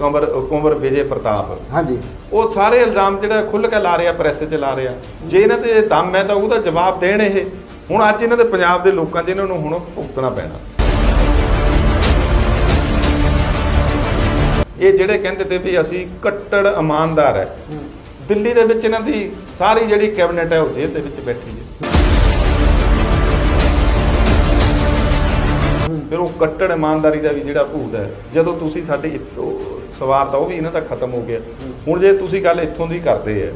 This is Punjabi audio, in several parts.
ਕੰਵਰ ਕੁੰਵਰ ਵਿਜੇ ਪ੍ਰਤਾਪ। ਹਾਂਜੀ। ਉਹ ਸਾਰੇ ਇਲਜ਼ਾਮ ਜਿਹੜਾ ਖੁੱਲ੍ਹ ਕੇ ਲਾ ਰਿਹਾ ਪ੍ਰੈਸ 'ਚ ਲਾ ਰਿਹਾ। ਜੇ ਇਹਨਾਂ ਤੇ ਦਮ ਹੈ ਤਾਂ ਉਹਦਾ ਜਵਾਬ ਦੇਣ ਇਹ। ਹੁਣ ਅੱਜ ਇਹਨਾਂ ਦੇ ਪੰਜਾਬ ਦੇ ਲੋਕਾਂ 'ਚ ਇਹਨਾਂ ਨੂੰ ਹੁਣ ਭੁਗਤਣਾ ਪੈਣਾ। ਇਹ ਜਿਹੜੇ ਕਹਿੰਦੇ ਤੇ ਵੀ ਅਸੀਂ ਕੱਟੜ ਇਮਾਨਦਾਰ ਹੈ। ਦਿੱਲੀ ਦੇ ਵਿੱਚ ਇਹਨਾਂ ਦੀ ਸਾਰੀ ਜਿਹੜੀ ਕੈਬਨਿਟ ਹੈ ਉਹ ਜੇਲ੍ਹ ਦੇ ਵਿੱਚ ਬੈਠੀ ਹੈ। ਫਿਰ ਉਹ ਕੱਟੜ ਇਮਾਨਦਾਰੀ ਦਾ ਵੀ ਜਿਹੜਾ ਭੂਤ ਹੈ ਜਦੋਂ ਤੁਸੀਂ ਸਾਡੇ ਸਵਾਰ ਤਾਂ ਉਹ ਵੀ ਇਹਨਾਂ ਦਾ ਖਤਮ ਹੋ ਗਿਆ। ਹੁਣ ਜੇ ਤੁਸੀਂ ਗੱਲ ਇੱਥੋਂ ਦੀ ਕਰਦੇ ਹੈ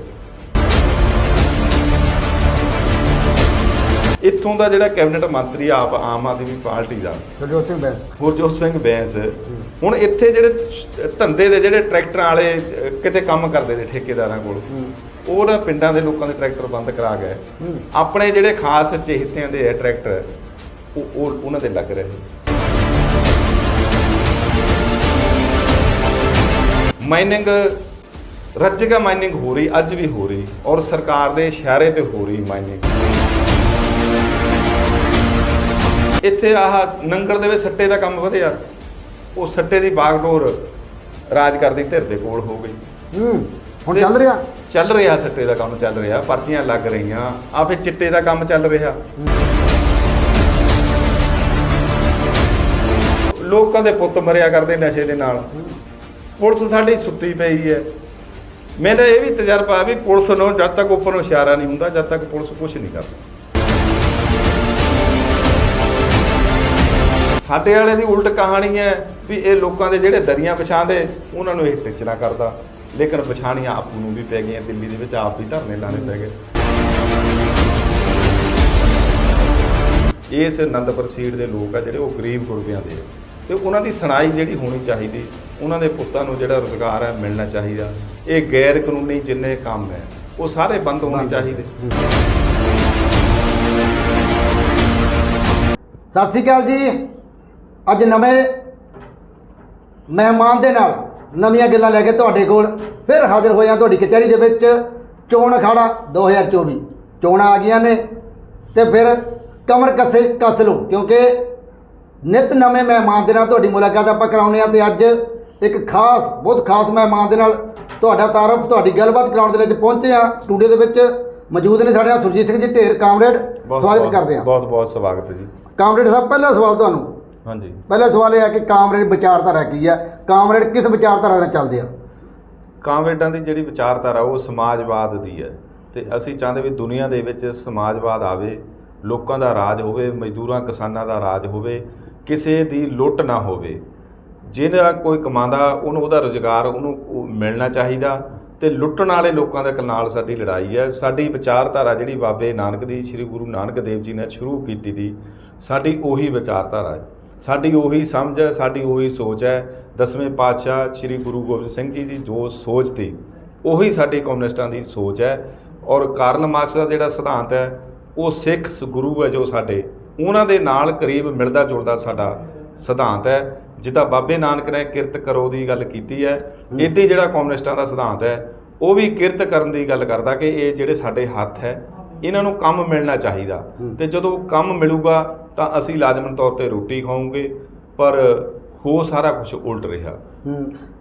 ਇੱਥੋਂ ਦਾ ਜਿਹੜਾ ਕੈਬਨਿਟ ਮੰਤਰੀ ਆ ਆਪ ਆਮ ਆਦਮੀ ਪਾਰਟੀ ਦਾ। ਗੁਰਜੋਤ ਸਿੰਘ ਬੈਂਸ। ਗੁਰਜੋਤ ਸਿੰਘ ਬੈਂਸ। ਹੁਣ ਇੱਥੇ ਜਿਹੜੇ ਧੰਦੇ ਦੇ ਜਿਹੜੇ ਟਰੈਕਟਰਾਂ ਵਾਲੇ ਕਿਤੇ ਕੰਮ ਕਰਦੇ ਨੇ ਠੇਕੇਦਾਰਾਂ ਕੋਲ। ਉਹ ਨਾ ਪਿੰਡਾਂ ਦੇ ਲੋਕਾਂ ਦੇ ਟਰੈਕਟਰ ਬੰਦ ਕਰਾ ਗਏ। ਆਪਣੇ ਜਿਹੜੇ ਖਾਸ ਚਹੇਤਿਆਂ ਦੇ ਟਰੈਕਟਰ ਉਹ ਉਹਨਾਂ ਦੇ ਲੱਗ ਰਹੇ। ਮਾਈਨਿੰਗ ਰੱਜਗਾ ਮਾਈਨਿੰਗ ਹੋ ਰਹੀ ਅੱਜ ਵੀ ਹੋ ਰਹੀ ਔਰ ਸਰਕਾਰ ਦੇ ਇਸ਼ਾਰੇ ਤੇ ਹੋ ਰਹੀ ਮਾਈਨਿੰਗ ਇੱਥੇ ਆਹ ਨੰਗਲ ਦੇ ਵਿੱਚ ਸੱਟੇ ਦਾ ਕੰਮ ਵਧਿਆ। ਉਹ ਸੱਟੇ ਦੀ ਬਾਗਡੋਰ ਰਾਜ ਕਰਦੀ ਧਿਰ ਦੇ ਕੋਲ ਹੋ ਗਈ। ਹੂੰ ਹੁਣ ਚੱਲ ਰਿਹਾ? ਚੱਲ ਰਿਹਾ ਸੱਟੇ ਦਾ ਕੰਮ ਚੱਲ ਰਿਹਾ ਪਰਚੀਆਂ ਲੱਗ ਰਹੀਆਂ ਆ ਫਿਰ ਚਿੱਟੇ ਦਾ ਕੰਮ ਚੱਲ ਰਿਹਾ। ਲੋਕਾਂ ਦੇ ਪੁੱਤ ਮਰਿਆ ਕਰਦੇ ਨਸ਼ੇ ਦੇ ਨਾਲ। ਪੁਲਿਸ ਸਾਡੀ ਸੁੱਤੀ ਪਈ ਹੈ। ਮੇਰਾ ਇਹ ਵੀ ਤਜਰਬਾ ਵੀ ਪੁਲਿਸ ਨੂੰ ਜਦ ਤੱਕ ਉੱਪਰੋਂ ਇਸ਼ਾਰਾ ਨਹੀਂ ਹੁੰਦਾ, ਜਦ ਤੱਕ ਪੁਲਿਸ ਕੁਝ ਨਹੀਂ ਕਰਦੀ। ਸਾਡੇ ਵਾਲੇ ਦੀ ਉਲਟ ਕਹਾਣੀ ਹੈ ਵੀ ਇਹ ਲੋਕਾਂ ਦੇ ਜਿਹੜੇ ਦਰੀਆਂ ਵਿਛਾਉਂਦੇ, ਉਹਨਾਂ ਨੂੰ ਇਹ ਟਿਚਣਾ ਕਰਦਾ। ਲੇਕਿਨ ਪਛਾਣੀਆਂ ਆਪੂ ਨੂੰ ਵੀ ਪੈ ਗਈਆਂ, ਦਿੱਲੀ ਦੇ ਵਿੱਚ ਆਪ ਵੀ ਧਰਨੇ ਲਾਣੇ ਪੈ ਗਏ। ਇਸ ਅਨੰਦਪੁਰ ਸੀਟ ਦੇ ਲੋਕ ਆ ਜਿਹੜੇ ਉਹ ਗਰੀਬ ਗੁਰਬਿਆਂ ਦੇ ਆ। ਤੇ ਉਹਨਾਂ ਦੀ ਸੁਣਾਈ ਜਿਹੜੀ ਹੋਣੀ ਚਾਹੀਦੀ ਉਹਨਾਂ ਦੇ ਪੁੱਤਾਂ ਨੂੰ ਜਿਹੜਾ ਰੁਜ਼ਗਾਰ ਹੈ ਮਿਲਣਾ ਚਾਹੀਦਾ। ਇਹ ਗੈਰ ਕਾਨੂੰਨੀ ਜਿੰਨੇ ਕੰਮ ਹੈ ਉਹ ਸਾਰੇ ਬੰਦ ਹੋਣੇ ਚਾਹੀਦੇ। ਸਤਿ ਸ਼੍ਰੀ ਅਕਾਲ ਜੀ। ਅੱਜ ਨਵੇਂ ਮਹਿਮਾਨ ਦੇ ਨਾਲ ਨਵੀਆਂ ਗੱਲਾਂ ਲੈ ਕੇ ਤੁਹਾਡੇ ਕੋਲ ਫਿਰ ਹਾਜ਼ਰ ਹੋਇਆ ਤੁਹਾਡੀ ਕਚਹਿਰੀ ਦੇ ਵਿੱਚ ਚੋਣ ਅਖਾੜਾ 2024 ਚੋਣਾਂ ਆ ਗਈਆਂ ਨੇ ਤੇ ਫਿਰ ਕਮਰ ਕੱਸੇ ਕੱਸ ਲਓ ਕਿਉਂਕਿ ਨਿਤ ਨਵੇਂ ਮਹਿਮਾਨ ਦੇ ਨਾਲ ਤੁਹਾਡੀ ਮੁਲਾਕਾਤ ਆਪਾਂ ਕਰਾਉਂਦੇ ਆ ਤੇ ਅੱਜ ਇੱਕ ਖਾਸ ਬਹੁਤ ਖਾਸ ਮਹਿਮਾਨ ਦੇ ਨਾਲ ਤੁਹਾਡਾ ਤਾਰਫ ਤੁਹਾਡੀ ਗੱਲਬਾਤ ਕਰਾਉਣ ਦੇ ਲਈ ਪਹੁੰਚੇ ਆ ਸਟੂਡੀਓ ਦੇ ਵਿੱਚ। ਮੌਜੂਦ ਨੇ ਸਾਡੇ ਨਾਲ ਸੁਰਜੀਤ ਸਿੰਘ ਜੀ ਢੇਰ ਕਾਮਰੇਡ। ਸਵਾਗਤ ਕਰਦੇ ਆ ਬਹੁਤ ਬਹੁਤ ਸਵਾਗਤ ਜੀ। ਕਾਮਰੇਡ ਸਾਹਿਬ ਪਹਿਲਾ ਸਵਾਲ ਤੁਹਾਨੂੰ। ਹਾਂਜੀ। ਪਹਿਲਾ ਸਵਾਲ ਇਹ ਹੈ ਕਿ ਕਾਮਰੇਡ ਵਿਚਾਰਧਾਰਾ ਕੀ ਹੈ? ਕਾਮਰੇਡ ਕਿਸ ਵਿਚਾਰਧਾਰਾ ਨਾਲ ਚੱਲਦੇ ਆ? ਕਾਮਰੇਡਾਂ ਦੀ ਜਿਹੜੀ ਵਿਚਾਰਧਾਰਾ ਉਹ ਸਮਾਜਵਾਦ ਦੀ ਹੈ। ਤੇ ਅਸੀਂ ਚਾਹੁੰਦੇ ਵੀ ਦੁਨੀਆ ਦੇ ਵਿੱਚ ਸਮਾਜਵਾਦ ਆਵੇ ਲੋਕਾਂ ਦਾ ਰਾਜ ਹੋਵੇ ਮਜ਼ਦੂਰਾਂ ਕਿਸਾਨਾਂ ਦਾ ਰਾਜ ਹੋਵੇ ਕਿਸੇ ਦੀ ਲੁੱਟ ਨਾ ਹੋਵੇ। ਜਿਹਦਾ ਕੋਈ ਕਮਾਉਂਦਾ, ਉਹਨੂੰ ਉਹਦਾ ਰੁਜ਼ਗਾਰ ਉਹਨੂੰ ਮਿਲਣਾ ਚਾਹੀਦਾ ਤੇ ਲੁੱਟਣ ਵਾਲੇ ਲੋਕਾਂ ਦੇ ਨਾਲ ਸਾਡੀ ਲੜਾਈ ਹੈ। ਸਾਡੀ ਵਿਚਾਰਧਾਰਾ ਜਿਹੜੀ ਬਾਬੇ ਨਾਨਕ ਦੀ, ਸ੍ਰੀ ਗੁਰੂ ਨਾਨਕ ਦੇਵ ਜੀ ਨੇ ਸ਼ੁਰੂ ਕੀਤੀ ਦੀ, ਸਾਡੀ ਉਹੀ ਵਿਚਾਰਧਾਰਾ ਹੈ। ਸਾਡੀ ਉਹੀ ਸਮਝ ਹੈ, ਸਾਡੀ ਉਹੀ ਸੋਚ ਹੈ। ਦਸਵੇਂ ਪਾਤਸ਼ਾਹ ਸ੍ਰੀ ਗੁਰੂ ਗੋਬਿੰਦ ਸਿੰਘ ਜੀ ਦੀ ਜੋ ਸੋਚ ਸੀ, ਉਹੀ ਸਾਡੇ ਕਮਿਊਨਿਸਟਾਂ ਦੀ ਸੋਚ ਹੈ। ਔਰ ਕਾਰਲ ਮਾਰਕਸ ਦਾ ਜਿਹੜਾ ਸਿਧਾਂਤ ਹੈ, ਉਹ ਸਿੱਖ ਗੁਰੂ ਹੈ ਜੋ ਸਾਡੇ, ਉਹਨਾਂ ਦੇ ਨਾਲ ਕਰੀਬ ਮਿਲਦਾ ਜੁਲਦਾ ਸਾਡਾ ਸਿਧਾਂਤ ਹੈ। ਜਿੱਦਾਂ ਬਾਬੇ ਨਾਨਕ ਨੇ ਕਿਰਤ ਕਰੋ ਦੀ ਗੱਲ ਕੀਤੀ ਹੈ ਇੱਦਾਂ ਹੀ ਜਿਹੜਾ ਕਮਿਊਨਿਸਟਾਂ ਦਾ ਸਿਧਾਂਤ ਹੈ ਉਹ ਵੀ ਕਿਰਤ ਕਰਨ ਦੀ ਗੱਲ ਕਰਦਾ ਕਿ ਇਹ ਜਿਹੜੇ ਸਾਡੇ ਹੱਥ ਹੈ ਇਹਨਾਂ ਨੂੰ ਕੰਮ ਮਿਲਣਾ ਚਾਹੀਦਾ। ਤੇ ਜਦੋਂ ਕੰਮ ਮਿਲੂਗਾ ਤਾਂ ਅਸੀਂ ਲਾਜ਼ਮਨ ਤੌਰ ਤੇ ਰੋਟੀ ਖਾਵਾਂਗੇ ਪਰ ਹੋ ਸਾਰਾ ਕੁਝ ਉਲਟ ਰਿਹਾ।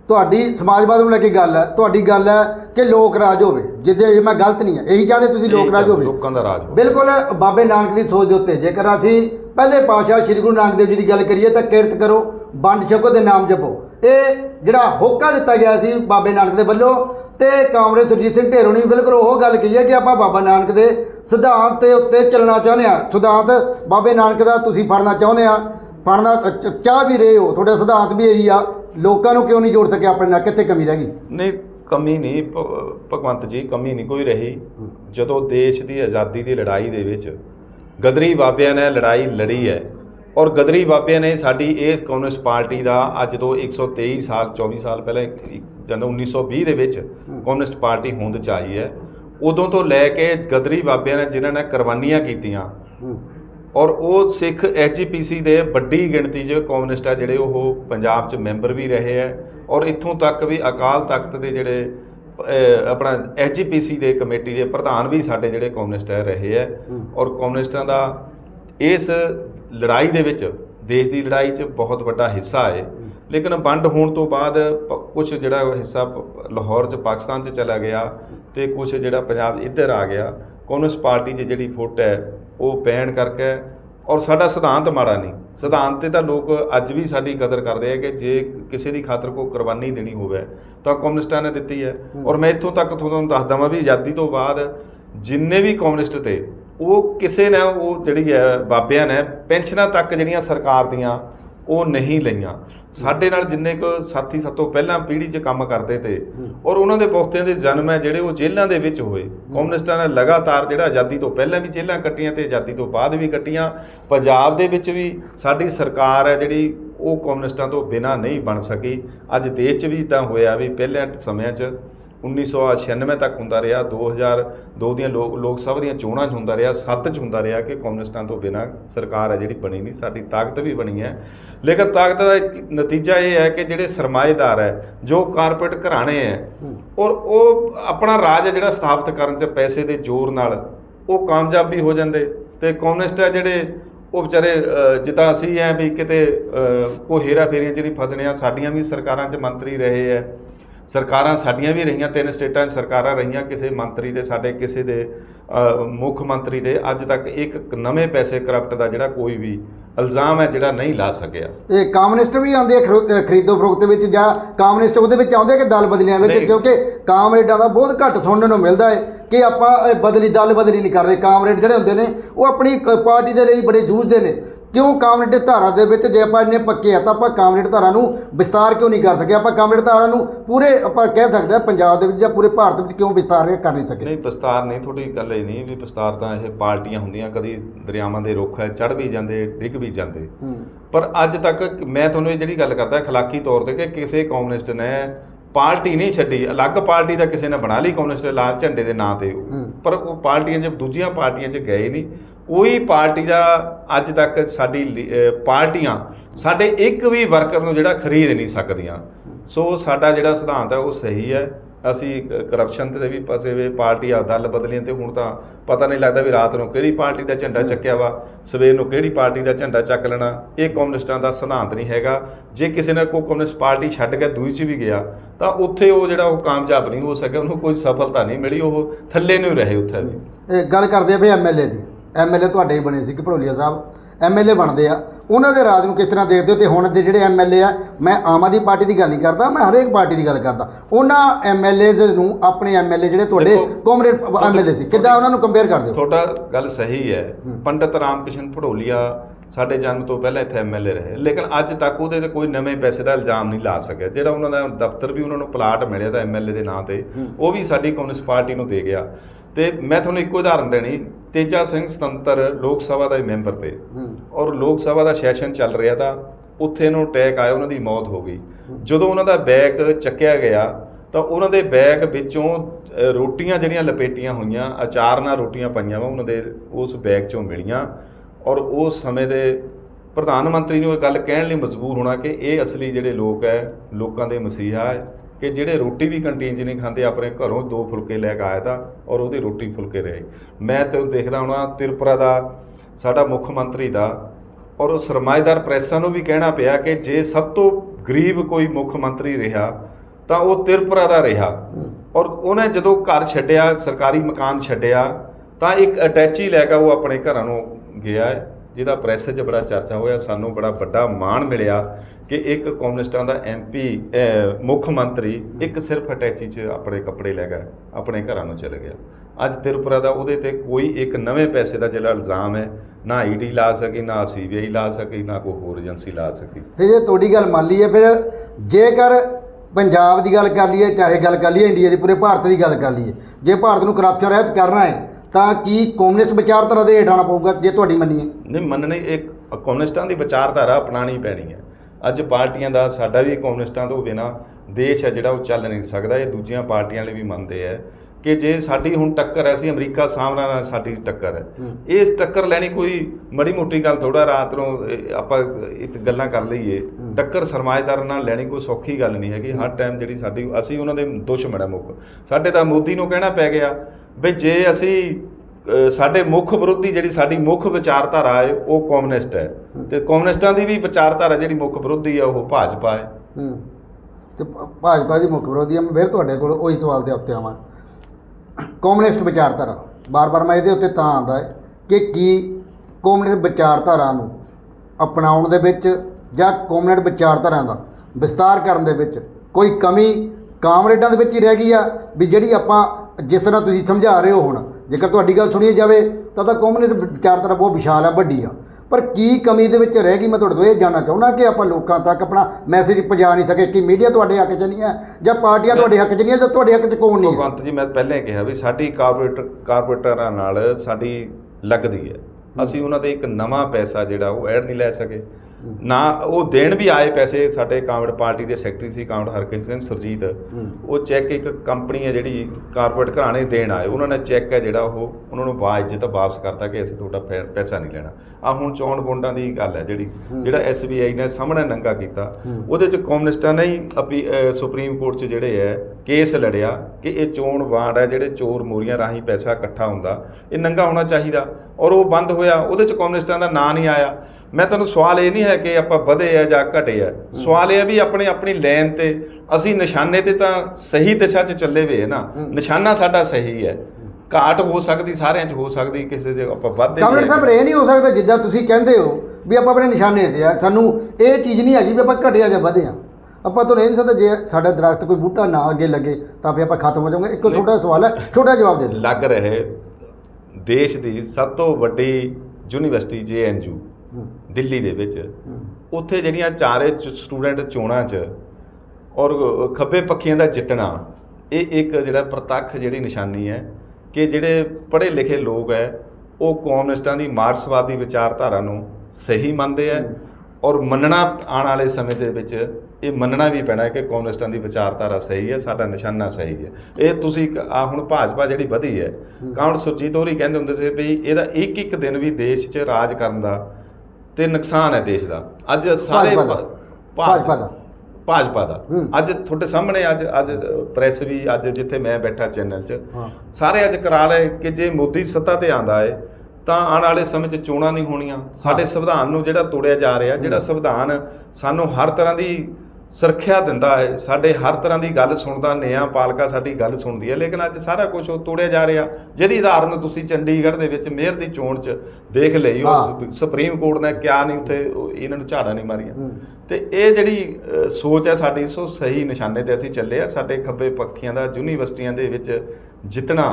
ਤੁਹਾਡੀ ਸਮਾਜਵਾਦ ਨੂੰ ਲੈ ਕੇ ਗੱਲ ਹੈ ਤੁਹਾਡੀ ਗੱਲ ਹੈ ਕਿ ਲੋਕ ਰਾਜ ਹੋਵੇ ਜਿੱਦੇ ਇਹ ਮੈਂ ਗਲਤ ਨਹੀਂ ਹੈ ਇਹੀ ਚਾਹਦੇ ਤੁਸੀਂ ਲੋਕ ਰਾਜ ਹੋਵੇ। ਲੋਕਾਂ ਦਾ ਰਾਜ ਹੋਵੇ। ਬਿਲਕੁਲ ਬਾਬੇ ਨਾਨਕ ਦੀ ਸੋਚ ਦੇ ਉੱਤੇ ਜੇਕਰ ਅਸੀਂ ਪਹਿਲੇ ਪਾਤਸ਼ਾਹ ਸ੍ਰੀ ਗੁਰੂ ਨਾਨਕ ਦੇਵ ਜੀ ਦੀ ਗੱਲ ਕਰੀਏ ਤਾਂ ਕਿਰਤ ਕਰੋ ਵੰਡ ਛਕੋ ਤੇ ਨਾਮ ਜਪੋ। ਇਹ ਜਿਹੜਾ ਹੋਕਾ ਦਿੱਤਾ ਗਿਆ ਸੀ ਬਾਬੇ ਨਾਨਕ ਦੇ ਵੱਲੋਂ ਤੇ ਕਾਮਰੇਡ ਸੁਰਜੀਤ ਸਿੰਘ ਢੇਰੋਂ ਨੇ ਬਿਲਕੁਲ ਉਹ ਗੱਲ ਕਹੀ ਹੈ ਕਿ ਆਪਾਂ ਬਾਬਾ ਨਾਨਕ ਦੇ ਸਿਧਾਂਤ ਦੇ ਉੱਤੇ ਚੱਲਣਾ ਚਾਹੁੰਦੇ ਆ ਸਿਧਾਂਤ ਬਾਬੇ ਨਾਨਕ ਦਾ ਤੁਸੀਂ ਫੜਨਾ ਚਾਹੁੰਦੇ ਆ ਫੜਨਾ ਚਾਹ ਵੀ ਰਹੇ ਹੋ। ਤੁਹਾਡਾ ਸਿਧਾਂਤ ਵੀ ਇਹੀ ਆ। ਲੋਕਾਂ ਨੂੰ ਕਿਉਂ ਨਹੀਂ ਜੋੜ ਸਕੇ ਆਪਣੇ ਨਾਲ? ਕਿੱਥੇ ਕਮੀ ਰਹਿ ਗਈ? ਨਹੀਂ ਕਮੀ ਨਹੀਂ। ਭਗਵੰਤ ਜੀ ਕਮੀ ਨਹੀਂ। ਕੋਈ ਰਹੀ। ਜਦੋਂ ਦੇਸ਼ ਦੀ ਆਜ਼ਾਦੀ ਦੀ ਲੜਾਈ ਦੇ ਵਿੱਚ ਗਦਰੀ ਬਾਬਿਆਂ ਨੇ ਲੜਾਈ ਲੜੀ ਹੈ। ਔਰ ਗਦਰੀ ਬਾਬਿਆਂ ਨੇ ਸਾਡੀ ਇਸ ਕਮਿਊਨਿਸਟ ਪਾਰਟੀ ਦਾ ਅੱਜ ਤੋਂ 123 ਸਾਲ 24 ਸਾਲ ਪਹਿਲਾਂ ਜਦੋਂ 1920 ਦੇ ਵਿੱਚ ਕਮਿਊਨਿਸਟ ਪਾਰਟੀ ਹੋਂਦ ਚ ਆਈ ਹੈ। ਉਦੋਂ ਤੋਂ ਲੈ ਕੇ ਗਦਰੀ ਬਾਬਿਆਂ ਨੇ ਜਿਨ੍ਹਾਂ ਨੇ ਕੁਰਬਾਨੀਆਂ ਕੀਤੀਆਂ। ਹੂੰ। ਔਰ ਉਹ ਸਿੱਖ ਐਚਪੀਸੀ ਦੇ ਵੱਡੀ ਗਿਣਤੀ 'ਚ ਕਮਿਊਨਿਸਟ ਆ ਜਿਹੜੇ ਉਹ ਪੰਜਾਬ 'ਚ ਮੈਂਬਰ ਵੀ ਰਹੇ ਆ ਔਰ ਇੱਥੋਂ ਤੱਕ ਵੀ ਅਕਾਲ ਤਖਤ ਦੇ ਜਿਹੜੇ ਆਪਣਾ ਐਚਪੀਸੀ ਦੇ ਕਮੇਟੀ ਦੇ ਪ੍ਰਧਾਨ ਵੀ ਸਾਡੇ ਜਿਹੜੇ ਕਮਿਊਨਿਸਟ ਹੈ ਰਹੇ ਹੂੰ। ਔਰ ਕਮਿਊਨਿਸਟਾਂ ਦਾ ਇਸ ਲੜਾਈ ਦੇ ਵਿੱਚ ਦੇਸ਼ ਦੀ ਲੜਾਈ 'ਚ ਬਹੁਤ ਵੱਡਾ ਹਿੱਸਾ ਹੈ। ਲੇਕਿਨ ਵੰਡ ਹੋਣ ਤੋਂ ਬਾਅਦ ਕੁਝ ਜਿਹੜਾ ਉਹ ਹਿੱਸਾ ਲਾਹੌਰ ਚ ਪਾਕਿਸਤਾਨ ਚ ਚਲਾ ਗਿਆ ਤੇ ਕੁਝ ਜਿਹੜਾ ਪੰਜਾਬ ਇੱਧਰ ਆ ਗਿਆ। ਕਮਿਊਨਿਸਟ ਪਾਰਟੀ 'ਚ ਜਿਹੜੀ ਫੁੱਟ ਹੈ ਉਹ ਪੈਣ ਕਰਕੇ ਔਰ ਸਾਡਾ ਸਿਧਾਂਤ ਮਾੜਾ ਨਹੀਂ। ਸਿਧਾਂਤ ਤੇ ਤਾਂ ਲੋਕ ਅੱਜ ਵੀ ਸਾਡੀ ਕਦਰ ਕਰਦੇ ਆ ਕਿ ਜੇ ਕਿਸੇ ਦੀ ਖਾਤਰ ਕੋਈ ਕੁਰਬਾਨੀ ਦੇਣੀ ਹੋਵੇ ਤਾਂ ਕਮਿਊਨਿਸਟਾਂ ਨੇ ਦਿੱਤੀ ਹੂੰ। ਔਰ ਮੈਂ ਇੱਥੋਂ ਤੱਕ ਤੁਹਾਨੂੰ ਦੱਸ ਦਵਾਂ ਵੀ ਆਜ਼ਾਦੀ ਤੋਂ ਬਾਅਦ ਜਿੰਨੇ ਵੀ ਕਮਿਊਨਿਸਟ ਤੇ ਉਹ ਕਿਸੇ ਨੇ ਉਹ ਜਿਹੜੀ ਹੈ ਬਾਬਿਆਂ ਨੇ ਪੈਨਸ਼ਨਾਂ ਤੱਕ ਜਿਹੜੀਆਂ ਸਰਕਾਰ ਦੀਆਂ ਉਹ ਨਹੀਂ ਲਈਆਂ। ਸਾਡੇ ਨਾਲ ਜਿੰਨੇ ਕੁ ਸਾਥੀ ਸਾਤੋਂ ਪਹਿਲਾਂ ਪੀੜ੍ਹੀ 'ਚ ਕੰਮ ਕਰਦੇ ਤੇ। ਔਰ ਉਹਨਾਂ ਦੇ ਪੁਖਤਿਆਂ ਦੇ ਜਨਮ ਹੈ ਜਿਹੜੇ ਉਹ ਜੇਲ੍ਹਾਂ ਦੇ ਵਿੱਚ ਹੋਏ। ਕਮਿਊਨਿਸਟਾਂ ਨੇ ਲਗਾਤਾਰ ਜਿਹੜਾ ਆਜ਼ਾਦੀ ਤੋਂ ਪਹਿਲਾਂ ਵੀ ਜੇਲ੍ਹਾਂ ਕੱਟੀਆਂ ਤੇ ਆਜ਼ਾਦੀ ਤੋਂ ਬਾਅਦ ਵੀ ਕੱਟੀਆਂ। ਪੰਜਾਬ ਦੇ ਵਿੱਚ ਵੀ ਸਾਡੀ ਸਰਕਾਰ ਹੈ ਜਿਹੜੀ ਉਹ ਕਮਿਊਨਿਸਟਾਂ ਤੋਂ ਬਿਨਾਂ ਨਹੀਂ ਬਣ ਸਕੀ। ਅੱਜ ਦੇਸ਼ 'ਚ ਵੀ ਤਾਂ ਹੋਇਆ ਵੀ ਪਹਿਲੇ ਸਮਿਆਂ 'ਚ 1996 ਤੱਕ ਹੁੰਦਾ ਰਿਹਾ 2002 ਦੀਆਂ ਲੋਕ ਲੋਕ ਸਭਾ ਦੀਆਂ ਚੋਣਾਂ 'ਚ ਹੁੰਦਾ ਰਿਹਾ 7 'ਚ ਹੁੰਦਾ ਰਿਹਾ ਕਿ ਕਮਿਊਨਿਸਟਾਂ ਤੋਂ ਬਿਨਾਂ ਸਰਕਾਰ ਹੈ ਜਿਹੜੀ ਬਣੀ ਨਹੀਂ ਸਾਡੀ ਤਾਕਤ ਵੀ ਬਣੀ ਹੈ ਲੇਕਿਨ ਤਾਕਤ ਦਾ ਨਤੀਜਾ ਇਹ ਹੈ ਕਿ ਜਿਹੜੇ ਸਰਮਾਏਦਾਰ ਹੈ ਜੋ ਕਾਰਪੋਰੇਟ ਘਰਾਣੇ ਹੈ। ਔਰ ਉਹ ਆਪਣਾ ਰਾਜ ਜਿਹੜਾ ਸਥਾਪਿਤ ਕਰਨ 'ਚ ਪੈਸੇ ਦੇ ਜ਼ੋਰ ਨਾਲ ਉਹ ਕਾਮਯਾਬ ਵੀ ਹੋ ਜਾਂਦੇ ਤੇ ਕਮਿਊਨਿਸਟ ਹੈ ਜਿਹੜੇ ਉਹ ਵਿਚਾਰੇ ਜਿੱਦਾਂ ਅਸੀਂ ਐ ਵੀ ਕਿਤੇ ਕੋਈ ਹੇਰਾ ਫੇਰੀਆਂ 'ਚ ਨਹੀਂ ਫਸਣੇ ਆ ਸਾਡੀਆਂ ਵੀ ਸਰਕਾਰਾਂ 'ਚ ਮੰਤਰੀ ਰਹੇ ਐ ਸਰਕਾਰਾਂ ਸਾਡੀਆਂ ਵੀ ਰਹੀਆਂ ਤਿੰਨ ਸਟੇਟਾਂ 'ਚ ਸਰਕਾਰਾਂ ਰਹੀਆਂ ਕਿਸੇ ਮੰਤਰੀ ਦੇ ਸਾਡੇ ਕਿਸੇ ਦੇ ਮੁੱਖ ਮੰਤਰੀ ਦੇ ਅੱਜ ਤੱਕ ਇੱਕ ਨਵੇਂ ਪੈਸੇ ਕਰਪਟ ਦਾ ਜਿਹੜਾ ਕੋਈ ਵੀ ਇਲਜ਼ਾਮ ਹੈ ਜਿਹੜਾ ਨਹੀਂ ਲਾ ਸਕਿਆ। ਇਹ ਕਾਮਨਿਸਟ ਵੀ ਆਉਂਦੇ ਆ ਖਰੀਦੋ ਫਰੋਖਤ ਵਿੱਚ ਜਾਂ ਕਾਮਨਿਸਟ ਉਹਦੇ ਵਿੱਚ ਆਉਂਦੇ ਕਿ ਦਲ ਬਦਲੀਆਂ ਵਿੱਚ। ਕਿਉਂਕਿ ਕਾਮਰੇਡਾਂ ਦਾ ਬਹੁਤ ਘੱਟ ਸੁਣਨ ਨੂੰ ਮਿਲਦਾ ਹੈ ਕਿ ਆਪਾਂ ਬਦਲੀ ਦਲ ਬਦਲੀ ਨਹੀਂ ਕਰਦੇ। ਕਾਮਰੇਡ ਜਿਹੜੇ ਹੁੰਦੇ ਨੇ ਉਹ ਆਪਣੀ ਪਾਰਟੀ ਦੇ ਲਈ ਬੜੇ ਜੂਝਦੇ ਨੇ। ਕਿਉਂ ਕਾਮਰੇਡ ਧਾਰਾ ਦੇ ਵਿੱਚ ਜੇ ਆਪਾਂ ਇਹਨੇ ਪੱਕੇ ਆ ਤਾਂ ਆਪਾਂ ਕਾਮਰੇਡ ਧਾਰਾ ਨੂੰ ਵਿਸਤਾਰ ਕਿਉਂ ਨਹੀਂ ਕਰ ਸਕੇ? ਆਪਾਂ ਕਾਮਰੇਡ ਧਾਰਾ ਨੂੰ ਪੂਰੇ ਆਪਾਂ ਕਹਿ ਸਕਦੇ ਆ ਪੰਜਾਬ ਦੇ ਵਿੱਚ ਜਾਂ ਪੂਰੇ ਭਾਰਤ ਵਿੱਚ ਕਿਉਂ ਵਿਸਤਾਰ ਕਰ ਨਹੀਂ ਸਕੇ? ਨਹੀਂ ਵਿਸਤਾਰ ਨਹੀਂ ਤੁਹਾਡੀ ਗੱਲ ਇਹ ਨਹੀਂ ਵੀ ਵਿਸਤਾਰ ਤਾਂ ਇਹ ਪਾਰਟੀਆਂ ਹੁੰਦੀਆਂ ਕਦੀ ਦਰਿਆਵਾਂ ਦੇ ਰੁੱਖ ਹੈ ਚੜ ਵੀ ਜਾਂਦੇ ਡਿੱਗ ਵੀ ਜਾਂਦੇ। ਪਰ ਅੱਜ ਤੱਕ ਮੈਂ ਤੁਹਾਨੂੰ ਇਹ ਜਿਹੜੀ ਗੱਲ ਕਰਦਾ ਖਲਾਕੀ ਤੌਰ ਤੇ ਕਿ ਕਿਸੇ ਕਮਿਊਨਿਸਟ ਨੇ ਪਾਰਟੀ ਨਹੀਂ ਛੱਡੀ ਅਲੱਗ ਪਾਰਟੀ ਦਾ ਕਿਸੇ ਨੇ ਬਣਾ ਲਈ ਕਮਿਊਨਿਸਟ ਲਾਲ ਝੰਡੇ ਦੇ ਨਾਂ ਤੇ। ਪਰ ਉਹ ਪਾਰਟੀਆਂ ਜਬ ਦੂਜੀਆਂ ਪਾਰਟੀਆਂ 'ਚ ਗਏ ਨਹੀਂ। ਕੋਈ ਪਾਰਟੀ ਦਾ ਅੱਜ ਤੱਕ ਸਾਡੀ ਲੀ- ਪਾਰਟੀਆਂ ਸਾਡੇ ਇੱਕ ਵੀ ਵਰਕਰ ਨੂੰ ਜਿਹੜਾ ਖਰੀਦ ਨਹੀਂ ਸਕਦੀਆਂ। ਸੋ ਸਾਡਾ ਜਿਹੜਾ ਸਿਧਾਂਤ ਹੈ ਉਹ ਸਹੀ ਹੈ। ਅਸੀਂ ਕਰਪਸ਼ਨ ਤੇ ਵੀ ਫਸੇ ਵੇ ਪਾਰਟੀ ਆ, ਦਲ ਬਦਲੀਆਂ ਤੇ ਹੁਣ ਤਾਂ ਪਤਾ ਨਹੀਂ ਲੱਗਦਾ ਵੀ ਰਾਤ ਨੂੰ ਕਿਹੜੀ ਪਾਰਟੀ ਦਾ ਝੰਡਾ ਚੱਕਿਆ ਵਾ, ਸਵੇਰ ਨੂੰ ਕਿਹੜੀ ਪਾਰਟੀ ਦਾ ਝੰਡਾ ਚੱਕ ਲੈਣਾ। ਇਹ ਕਮਿਊਨਿਸਟਾਂ ਦਾ ਸਿਧਾਂਤ ਨਹੀਂ ਹੈਗਾ। ਜੇ ਕਿਸੇ ਨੇ ਕੋਈ ਕਮਿਊਨਿਸਟ ਪਾਰਟੀ ਛੱਡ ਕੇ ਦੂਜੀ 'ਚ ਵੀ ਗਿਆ, ਤਾਂ ਉੱਥੇ ਉਹ ਜਿਹੜਾ ਉਹ ਕਾਮਯਾਬ ਨਹੀਂ ਹੋ ਸਕਿਆ, ਉਹਨੂੰ ਕੋਈ ਸਫਲਤਾ ਨਹੀਂ ਮਿਲੀ, ਉਹ ਥੱਲੇ ਨੂੰ ਰਹੇ ਉੱਥੇ। ਇਹ ਗੱਲ ਕਰਦੇ ਆ ਵੀ ਐਮਐਲਏ ਦੀ। ਐਮਐਲਏ ਤੁਹਾਡੇ ਹੀ ਬਣੇ ਸੀ ਕਿ ਭੜੋਲੀਆ ਸਾਹਿਬ। ਐਮਐਲਏ ਬਣਦੇ ਆ। ਉਹਨਾਂ ਦੇ ਰਾਜ ਨੂੰ ਕਿਸ ਤਰ੍ਹਾਂ ਦੇਖਦੇ ਹੋ? ਤੇ ਹੁਣ ਦੇ ਜਿਹੜੇ ਐਮਐਲਏ ਆ ਮੈਂ ਆਮ ਆਦਮੀ ਪਾਰਟੀ ਦੀ ਗੱਲ ਨਹੀਂ ਕਰਦਾ ਮੈਂ ਹਰੇਕ ਪਾਰਟੀ ਦੀ ਗੱਲ ਕਰਦਾ। ਉਹਨਾਂ ਐਮਐਲਏਜ਼ ਨੂੰ ਆਪਣੇ ਐਮਐਲਏ ਜਿਹੜੇ ਤੁਹਾਡੇ ਦੇਖੋ, ਕਾਮਰੇਡ ਐਮਐਲਏ ਸੀ ਕਿੱਦਾਂ ਉਹਨਾਂ ਨੂੰ ਕੰਪੇਅਰ ਕਰਦੇ ਹੋ? ਤੁਹਾਡਾ ਗੱਲ ਸਹੀ ਹੈ। ਪੰਡਤ ਰਾਮ ਕਿਸ਼ਨ ਭੜੋਲੀਆ ਸਾਡੇ ਜਨਮ ਤੋਂ ਪਹਿਲਾਂ ਇੱਥੇ ਐਮਐਲਏ ਰਹੇ। ਲੇਕਿਨ ਅੱਜ ਤੱਕ ਉਹਦੇ ਤੇ ਕੋਈ ਨਵੇਂ ਪੈਸੇ ਦਾ ਇਲਜ਼ਾਮ ਨਹੀਂ ਲਾ ਸਕਿਆ। ਜਿਹੜਾ ਉਹਨਾਂ ਦਾ ਦਫ਼ਤਰ ਵੀ ਉਹਨਾਂ ਨੂੰ ਪਲਾਟ ਮਿਲਿਆ ਤਾਂ ਐਮਐਲਏ ਦੇ ਨਾਂ ਤੇ। ਉਹ ਵੀ ਸਾਡੀ ਕਮਿਊਨਿਸਟ ਪਾਰਟੀ ਨੂੰ ਦੇ ਗਿਆ। ਤੇ ਮੈਂ ਤੁਹਾਨੂੰ ਇੱਕੋ ਉਦਾਹਰਨ ਦੇਣੀ ਤੇਜਾ ਸਿੰਘ ਸੁਤੰਤਰ ਲੋਕ ਸਭਾ ਦਾ ਮੈਂਬਰ ਤੇ। ਔਰ ਲੋਕ ਸਭਾ ਦਾ ਸੈਸ਼ਨ ਚੱਲ ਰਿਹਾ ਤਾਂ ਉੱਥੇ ਇਹਨੂੰ ਅਟੈਕ ਆਇਆ ਉਹਨਾਂ ਦੀ ਮੌਤ ਹੋ ਗਈ। ਜਦੋਂ ਉਹਨਾਂ ਦਾ ਬੈਗ ਚੱਕਿਆ ਗਿਆ ਤਾਂ ਉਹਨਾਂ ਦੇ ਬੈਗ ਵਿੱਚੋਂ ਰੋਟੀਆਂ ਜਿਹੜੀਆਂ ਲਪੇਟੀਆਂ ਹੋਈਆਂ ਅਚਾਰ ਨਾਲ ਰੋਟੀਆਂ ਪਾਈਆਂ ਵਾ ਉਹਨਾਂ ਦੇ ਉਸ ਬੈਗ ਚੋਂ ਮਿਲੀਆਂ। ਔਰ ਉਸ ਸਮੇਂ ਦੇ ਪ੍ਰਧਾਨ ਮੰਤਰੀ ਨੂੰ ਇਹ ਗੱਲ ਕਹਿਣ ਲਈ ਮਜਬੂਰ ਹੋਣਾ ਕਿ ਇਹ ਅਸਲੀ ਜਿਹੜੇ ਲੋਕ ਹੈ ਲੋਕਾਂ ਦੇ ਮਸੀਹਾ ਹੈ। ਕਿ ਜਿਹੜੇ ਰੋਟੀ ਵੀ ਕੰਟੀਨ 'ਚ ਨਹੀਂ ਖਾਂਦੇ ਆਪਣੇ ਘਰੋਂ ਦੋ ਫੁਲਕੇ ਲੈ ਕੇ ਆਇਆ ਤਾਂ ਔਰ ਉਹਦੀ ਰੋਟੀ ਫੁਲਕੇ ਰਹੇ। ਮੈਂ ਤੇ ਦੇਖਦਾ ਹੋਣਾ ਤਿਰਪੁਰਾ ਦਾ ਸਾਡਾ ਮੁੱਖ ਮੰਤਰੀ ਦਾ ਔਰ ਉਹ ਸਰਮਾਏਦਾਰ ਪ੍ਰੈਸਾਂ ਨੂੰ ਵੀ ਕਹਿਣਾ ਪਿਆ ਕਿ ਜੇ ਸਭ ਤੋਂ ਗਰੀਬ ਕੋਈ ਮੁੱਖ ਮੰਤਰੀ ਰਿਹਾ ਤਾਂ ਉਹ ਤਿਰਪੁਰਾ ਦਾ ਰਿਹਾ। ਔਰ ਉਹਨੇ ਜਦੋਂ ਘਰ ਛੱਡਿਆ ਸਰਕਾਰੀ ਮਕਾਨ ਛੱਡਿਆ ਤਾਂ ਇੱਕ ਅਟੈਚੀ ਲੈ ਕੇ ਉਹ ਆਪਣੇ ਘਰਾਂ ਨੂੰ ਗਿਆ ਹੈ। ਜਿਹਦਾ ਪ੍ਰੈਸ 'ਚ ਬੜਾ ਚਰਚਾ ਹੋਇਆ, ਸਾਨੂੰ ਬੜਾ ਵੱਡਾ ਮਾਣ ਮਿਲਿਆ ਕਿ ਇੱਕ ਕਮਿਊਨਿਸਟਾਂ ਦਾ ਐਮਪੀ ਮੁੱਖ ਮੰਤਰੀ ਇੱਕ ਸਿਰਫ ਅਟੈਚੀ 'ਚ ਆਪਣੇ ਕੱਪੜੇ ਲੈ ਕੇ ਆਪਣੇ ਘਰਾਂ ਨੂੰ ਚਲੇ ਗਿਆ। ਅੱਜ ਤਿਰਪੁਰਾ ਦਾ ਉਹਦੇ ਤੇ ਕੋਈ ਇੱਕ ਨਵੇਂ ਪੈਸੇ ਦਾ ਜਿਹੜਾ ਇਲਜ਼ਾਮ ਹੈ, ਨਾ ਈਡੀ ਲਾ ਸਕੀ, ਨਾ ਸੀਬੀਆਈ ਲਾ ਸਕੀ, ਨਾ ਕੋਈ ਹੋਰ ਏਜੰਸੀ ਲਾ ਸਕੀ। ਫਿਰ ਜੇ ਤੁਹਾਡੀ ਗੱਲ ਮੰਨ ਲਈਏ, ਫਿਰ ਜੇਕਰ ਪੰਜਾਬ ਦੀ ਗੱਲ ਕਰ ਲਈਏ, ਚਾਹੇ ਗੱਲ ਕਰ ਲਈਏ, ਇੰਡੀਆ ਦੀ, ਪੂਰੇ ਭਾਰਤ ਦੀ ਗੱਲ ਕਰ ਲਈਏ, ਜੇ ਭਾਰਤ ਨੂੰ ਕਰਪਸ਼ਨ ਰਹਿਤ ਕਰਨਾ ਹੈ ਤਾਂ ਕੀ ਕਮਿਊਨਿਸਟ ਵਿਚਾਰਧਾਰਾ ਦੇ ਹੇਠ ਆਉਣਾ ਪਊਗਾ ਜੇ ਤੁਹਾਡੀ ਮੰਨੀਏ ਨਹੀਂ ਮੰਨਣੀ ਇੱਕ ਕਮਿਊਨਿਸਟਾਂ ਦੀ ਵਿਚਾਰਧਾਰਾ ਅਪਣਾਣੀ ਪੈਣੀ ਹੈ। ਅੱਜ ਪਾਰਟੀਆਂ ਦਾ ਸਾਡਾ ਵੀ ਕਮਿਊਨਿਸਟਾਂ ਤੋਂ ਬਿਨਾ ਦੇਸ਼ ਹੈ ਜਿਹੜਾ ਉਹ ਚੱਲ ਨਹੀਂ ਸਕਦਾ ਇਹ ਦੂਜੀਆਂ ਪਾਰਟੀਆਂ ਵਾਲੇ ਵੀ ਮੰਨਦੇ ਆ ਕਿ ਜੇ ਸਾਡੀ ਹੁਣ ਟੱਕਰ ਹੈ ਅਸੀਂ ਅਮਰੀਕਾ ਸਾਹਮਣਾ ਨਾਲ ਸਾਡੀ ਟੱਕਰ ਹੈ। ਹੂੰ। ਇਸ ਟੱਕਰ ਲੈਣੀ ਕੋਈ ਮੜੀ ਮੋਟੀ ਗੱਲ ਥੋੜਾ ਰਾਤ ਨੂੰ ਆਪਾਂ ਇੱਕ ਗੱਲਾਂ ਕਰ ਲਈਏ। ਹੂੰ। ਟੱਕਰ ਸਰਮਾਏਦਾਰਾਂ ਨਾਲ ਲੈਣੀ ਕੋਈ ਸੌਖੀ ਗੱਲ ਨਹੀਂ ਹੈਗੀ। ਹਰ ਟਾਈਮ ਜਿਹੜੀ ਸਾਡੀ ਅਸੀਂ ਉਹਨਾਂ ਦੇ ਦੁਸ਼ਮਣ ਹੈ ਮੁੱਖ ਸਾਡੇ ਤਾਂ ਮੋਦੀ ਨੂੰ ਕਹਿਣਾ ਪੈ ਗਿਆ ਵੀ ਜੇ ਅਸੀਂ ਸਾਡੇ ਮੁੱਖ ਵਿਰੋਧੀ ਜਿਹੜੀ ਸਾਡੀ ਮੁੱਖ ਵਿਚਾਰਧਾਰਾ ਹੈ ਉਹ ਕਮਿਊਨਿਸਟ ਹੈ। ਤੇ ਕਮਿਊਨਿਸਟਾਂ ਦੀ ਵੀ ਵਿਚਾਰਧਾਰਾ ਜਿਹੜੀ ਮੁੱਖ ਵਿਰੋਧੀ ਹੈ ਉਹ ਭਾਜਪਾ ਹੈ। ਹੂੰ। ਤੇ ਭਾਜਪਾ ਦੀ ਮੁੱਖ ਵਿਰੋਧੀ ਆ ਮੈਂ ਫਿਰ ਤੁਹਾਡੇ ਕੋਲ ਉਹੀ ਸਵਾਲ ਦੇ ਉੱਤੇ ਆਵਾਂ। ਕਮਿਊਨਿਸਟ ਵਿਚਾਰਧਾਰਾ ਬਾਰ-ਬਾਰ ਮੈਂ ਇਹਦੇ ਉੱਤੇ ਤਾਂ ਆਂਦਾ ਹੈ ਕਿ ਕੀ ਕਮਿਊਨਿਸਟ ਵਿਚਾਰਧਾਰਾ ਨੂੰ ਅਪਣਾਉਣ ਦੇ ਵਿੱਚ ਜਾਂ ਕਮਿਊਨਿਸਟ ਵਿਚਾਰਧਾਰਾ ਦਾ ਵਿਸਤਾਰ ਕਰਨ ਦੇ ਵਿੱਚ ਕੋਈ ਕਮੀ ਕਾਮਰੇਡਾਂ ਦੇ ਵਿੱਚ ਹੀ ਰਹਿ ਗਈ ਆ ਵੀ ਜਿਹੜੀ ਆਪਾਂ ਜਿਸ ਤਰ੍ਹਾਂ ਤੁਸੀਂ ਸਮਝਾ ਰਹੇ ਹੋ ਹੁਣ, ਜੇਕਰ ਤੁਹਾਡੀ ਗੱਲ ਸੁਣੀ ਜਾਵੇ, ਤਾਂ ਤਾਂ ਕਮਿਊਨਿਸਟ ਵਿਚਾਰਧਾਰਾ ਬਹੁਤ ਵਿਸ਼ਾਲ ਆ, ਵੱਡੀ ਆ। ਪਰ ਕੀ ਕਮੀ ਦੇ ਵਿੱਚ ਰਹਿ ਗਈ, ਮੈਂ ਤੁਹਾਡੇ ਤੋਂ ਇਹ ਜਾਣਨਾ ਚਾਹੁੰਦਾ ਕਿ ਆਪਾਂ ਲੋਕਾਂ ਤੱਕ ਆਪਣਾ ਮੈਸੇਜ ਪਹੁੰਚਾ ਨਹੀਂ ਸਕੇ ਕਿ ਮੀਡੀਆ ਤੁਹਾਡੇ ਹੱਕ 'ਚ ਨਹੀਂ ਹੈ, ਜਾਂ ਪਾਰਟੀਆਂ ਤੁਹਾਡੇ ਹੱਕ 'ਚ ਨਹੀਂ ਹੈ, ਜਾਂ ਤੁਹਾਡੇ ਹੱਕ 'ਚ ਕੌਣ ਨਹੀਂ ਹੈ। ਭਗਵੰਤ ਜੀ, ਮੈਂ ਪਹਿਲਾਂ ਹੀ ਕਿਹਾ ਵੀ ਸਾਡੀ ਕਾਰਪੋਰੇਟਰ ਕਾਰਪੋਰੇਟਰਾਂ ਨਾਲ ਸਾਡੀ ਲੱਗਦੀ ਹੈ। ਅਸੀਂ ਉਹਨਾਂ 'ਤੇ ਇੱਕ ਨਵਾਂ ਪੈਸਾ ਜਿਹੜਾ ਉਹ ਐਡ ਨਹੀਂ ਲੈ ਸਕੇ। ਨਾ ਉਹ ਦੇਣ ਵੀ ਆਏ ਪੈਸੇ ਸਾਡੇ ਕਾਂਗੜ ਪਾਰਟੀ ਦੇ ਸੈਕਟਰੀ ਸੀ ਕਾਂਗੜ ਹਰਕਿੰਦਰ ਸਿੰਘ ਸੁਰਜੀਤ। ਉਹ ਚੈੱਕ ਇੱਕ ਕੰਪਨੀ ਹੈ ਜਿਹੜੀ ਕਾਰਪੋਰੇਟ ਘਰਾਣੇ ਦੇਣ ਆਏ। ਉਹਨਾਂ ਨੇ ਚੈੱਕ ਹੈ ਜਿਹੜਾ ਉਹ ਉਹਨਾਂ ਨੂੰ ਬਾਇਜ਼ਤ ਵਾਪਸ ਕਰਤਾ ਕਿ ਅਸੀਂ ਤੁਹਾਡਾ ਪੈਸਾ ਨਹੀਂ ਲੈਣਾ। ਆ ਹੁਣ ਚੋਣ ਬੋਂਡਾਂ ਦੀ ਗੱਲ ਹੈ ਜਿਹੜੀ। ਜਿਹੜਾ ਐਸਬੀਆਈ ਨੇ ਸਾਹਮਣੇ ਨੰਗਾ ਕੀਤਾ। ਉਹਦੇ ਚ ਕਮਿਊਨਿਸਟਾਂ ਨੇ ਹੀ ਸੁਪਰੀਮ ਕੋਰਟ 'ਚ ਜਿਹੜੇ ਹੈ ਕੇਸ ਲੜਿਆ ਕਿ ਇਹ ਚੋਣ ਵਾਂਡ ਹੈ ਜਿਹੜੇ ਚੋਰ ਮੋਰੀਆਂ ਰਾਹੀਂ ਪੈਸਾ ਇਕੱਠਾ ਹੁੰਦਾ। ਇਹ ਨੰਗਾ ਹੋਣਾ ਚਾਹੀਦਾ। ਔਰ ਉਹ ਬੰਦ ਹੋਇਆ। ਉਹਦੇ ਚ ਕਮਿਊਨਿਸਟਾਂ ਦਾ ਨਾਂ ਨਹੀਂ ਆਇਆ। ਮੈਂ ਤੁਹਾਨੂੰ ਸਵਾਲ ਇਹ ਨਹੀਂ ਹੈ ਕਿ ਆਪਾਂ ਵਧੇ ਆ ਜਾਂ ਘਟੇ ਆ। ਸਵਾਲ ਇਹ ਹੈ ਵੀ ਆਪਣੇ ਆਪਣੀ ਲਾਈਨ ਤੇ ਅਸੀਂ ਨਿਸ਼ਾਨੇ ਤੇ ਤਾਂ ਸਹੀ ਦਿਸ਼ਾ 'ਚ ਚੱਲੇ ਵੇ ਨਾ। ਨਿਸ਼ਾਨਾ ਸਾਡਾ ਸਹੀ ਹੈ। ਘਾਟ ਹੋ ਸਕਦੀ ਸਾਰਿਆਂ 'ਚ ਹੋ ਸਕਦੀ ਕਿਸੇ ਦੇ ਆਪਾਂ ਵੱਧਦੇ ਕਾਮਰੇਡ ਸਾਹਿਬ ਇਹ ਨਹੀਂ ਹੋ ਸਕਦਾ ਜਿੱਦਾਂ ਤੁਸੀਂ ਕਹਿੰਦੇ ਹੋ ਵੀ ਆਪਾਂ ਆਪਣੇ ਨਿਸ਼ਾਨੇ ਤੇ ਆ। ਸਾਨੂੰ ਇਹ ਚੀਜ਼ ਨਹੀਂ ਹੈਗੀ ਵੀ ਆਪਾਂ ਘਟਿਆ ਜਾਂ ਵਧੇ ਆ। ਆਪਾਂ ਤੋਂ ਨਹੀਂ ਸਕਦਾ ਜੇ ਸਾਡਾ ਦਰਖਤ ਕੋਈ ਬੂਟਾ ਨਾ ਅੱਗੇ ਲੱਗੇ ਤਾਂ ਫਿਰ ਆਪਾਂ ਖਤਮ ਹੋ ਜਾਵਾਂਗੇ। ਇੱਕ ਛੋਟਾ ਸਵਾਲ ਹੈ ਛੋਟਾ ਜਵਾਬ ਦੇ ਦਿਓ। ਲੱਗ ਰਹੇ ਦੇਸ਼ ਦੀ ਸਭ ਤੋਂ ਵੱਡੀ ਯੂਨੀਵਰਸਿਟੀ ਜੇਐਨਯੂ ਦਿੱਲੀ ਦੇ ਵਿੱਚ ਉੱਥੇ ਜਿਹੜੀਆਂ ਚਾਰੇ ਸਟੂਡੈਂਟ ਚੋਣਾਂ 'ਚ ਔਰ ਖੱਬੇ ਪੱਖੀਆਂ ਦਾ ਜਿੱਤਣਾ ਇਹ ਇੱਕ ਜਿਹੜਾ ਪ੍ਰਤੱਖ ਜਿਹੜੀ ਨਿਸ਼ਾਨੀ ਹੈ ਕਿ ਜਿਹੜੇ ਪੜ੍ਹੇ ਲਿਖੇ ਲੋਕ ਹੈ ਉਹ ਕਮਿਊਨਿਸਟਾਂ ਦੀ ਮਾਰਕਸਵਾਦੀ ਵਿਚਾਰਧਾਰਾ ਨੂੰ ਸਹੀ ਮੰਨਦੇ ਹੈ ਹੂੰ। ਔਰ ਮੰਨਣਾ ਆਉਣ ਵਾਲੇ ਸਮੇਂ ਦੇ ਵਿੱਚ ਇਹ ਮੰਨਣਾ ਵੀ ਪੈਣਾ ਹੈ ਕਿ ਕਮਿਊਨਿਸਟਾਂ ਦੀ ਵਿਚਾਰਧਾਰਾ ਸਹੀ ਹੈ ਸਾਡਾ ਨਿਸ਼ਾਨਾ ਸਹੀ ਹੈ ਇਹ ਤੁਸੀਂ ਆ ਹੁਣ ਭਾਜਪਾ ਜਿਹੜੀ ਵਧੀ ਹੈ ਹੂੰ। ਕਾਉਂਟ ਸੁਰਜੀਤ ਹੋਰੀ ਕਹਿੰਦੇ ਹੁੰਦੇ ਸੀ ਵੀ ਇਹਦਾ ਇੱਕ ਇੱਕ ਦਿਨ ਵੀ ਦੇਸ਼ 'ਚ ਰਾਜ ਕਰਨ ਦਾ ਤੇ ਨੁਕਸਾਨ ਹੈ ਦੇਸ਼ ਦਾ ਅੱਜ ਸਾਰੇ ਭਾਜਪਾ ਦਾ। ਭਾਜਪਾ ਦਾ ਭਾਜਪਾ ਦਾ ਹੂੰ। ਅੱਜ ਤੁਹਾਡੇ ਸਾਹਮਣੇ ਅੱਜ ਅੱਜ ਪ੍ਰੈਸ ਵੀ ਅੱਜ ਜਿੱਥੇ ਮੈਂ ਬੈਠਾ ਚੈਨਲ 'ਚ ਹਾਂ ਸਾਰੇ ਅੱਜ ਕਰਾ ਲਏ ਕਿ ਜੇ ਮੋਦੀ ਸੱਤਾ ਤੇ ਆਂਦਾ ਹੈ ਤਾਂ ਆਉਣ ਵਾਲੇ ਸਮੇਂ 'ਚ ਚੋਣਾਂ ਨਹੀਂ ਹੋਣੀਆਂ ਸਾਡੇ। ਸੰਵਿਧਾਨ ਨੂੰ ਜਿਹੜਾ ਤੋੜਿਆ ਜਾ ਰਿਹਾ ਜਿਹੜਾ। ਸੰਵਿਧਾਨ ਸਾਨੂੰ ਹਰ ਤਰ੍ਹਾਂ ਦੀ ਸੁਰੱਖਿਆ ਦਿੰਦਾ ਹੈ। ਸਾਡੇ ਹਰ ਤਰ੍ਹਾਂ ਦੀ ਗੱਲ ਸੁਣਦਾ ਨਿਆਂ ਪਾਲਕਾ ਸਾਡੀ ਗੱਲ ਸੁਣਦੀ ਹੈ। ਲੇਕਿਨ ਅੱਜ ਸਾਰਾ ਕੁਝ ਉਹ ਤੋੜਿਆ ਜਾ ਰਿਹਾ। ਜਿਹਦੀ ਉਦਾਹਰਨ ਤੁਸੀਂ ਚੰਡੀਗੜ੍ਹ ਦੇ ਵਿੱਚ ਮੇਅਰ ਦੀ ਚੋਣ 'ਚ ਦੇਖ ਲਈ ਉਹ। ਸੁਪਰੀਮ ਕੋਰਟ ਨੇ ਕਿਆ ਨਹੀਂ ਉੱਥੇ ਇਹਨਾਂ ਨੂੰ ਝਾੜਾ ਨਹੀਂ ਮਾਰੀਆਂ। ਤੇ ਇਹ ਜਿਹੜੀ ਸੋਚ ਹੈ ਸਾਡੀ ਸੋ ਸਹੀ ਨਿਸ਼ਾਨੇ ਤੇ ਅਸੀਂ ਚੱਲੇ ਆ ਸਾਡੇ ਖੱਬੇ ਪੱਖੀਆਂ ਦਾ ਯੂਨੀਵਰਸਿਟੀਆਂ ਦੇ ਵਿੱਚ ਜਿੱਤਣਾ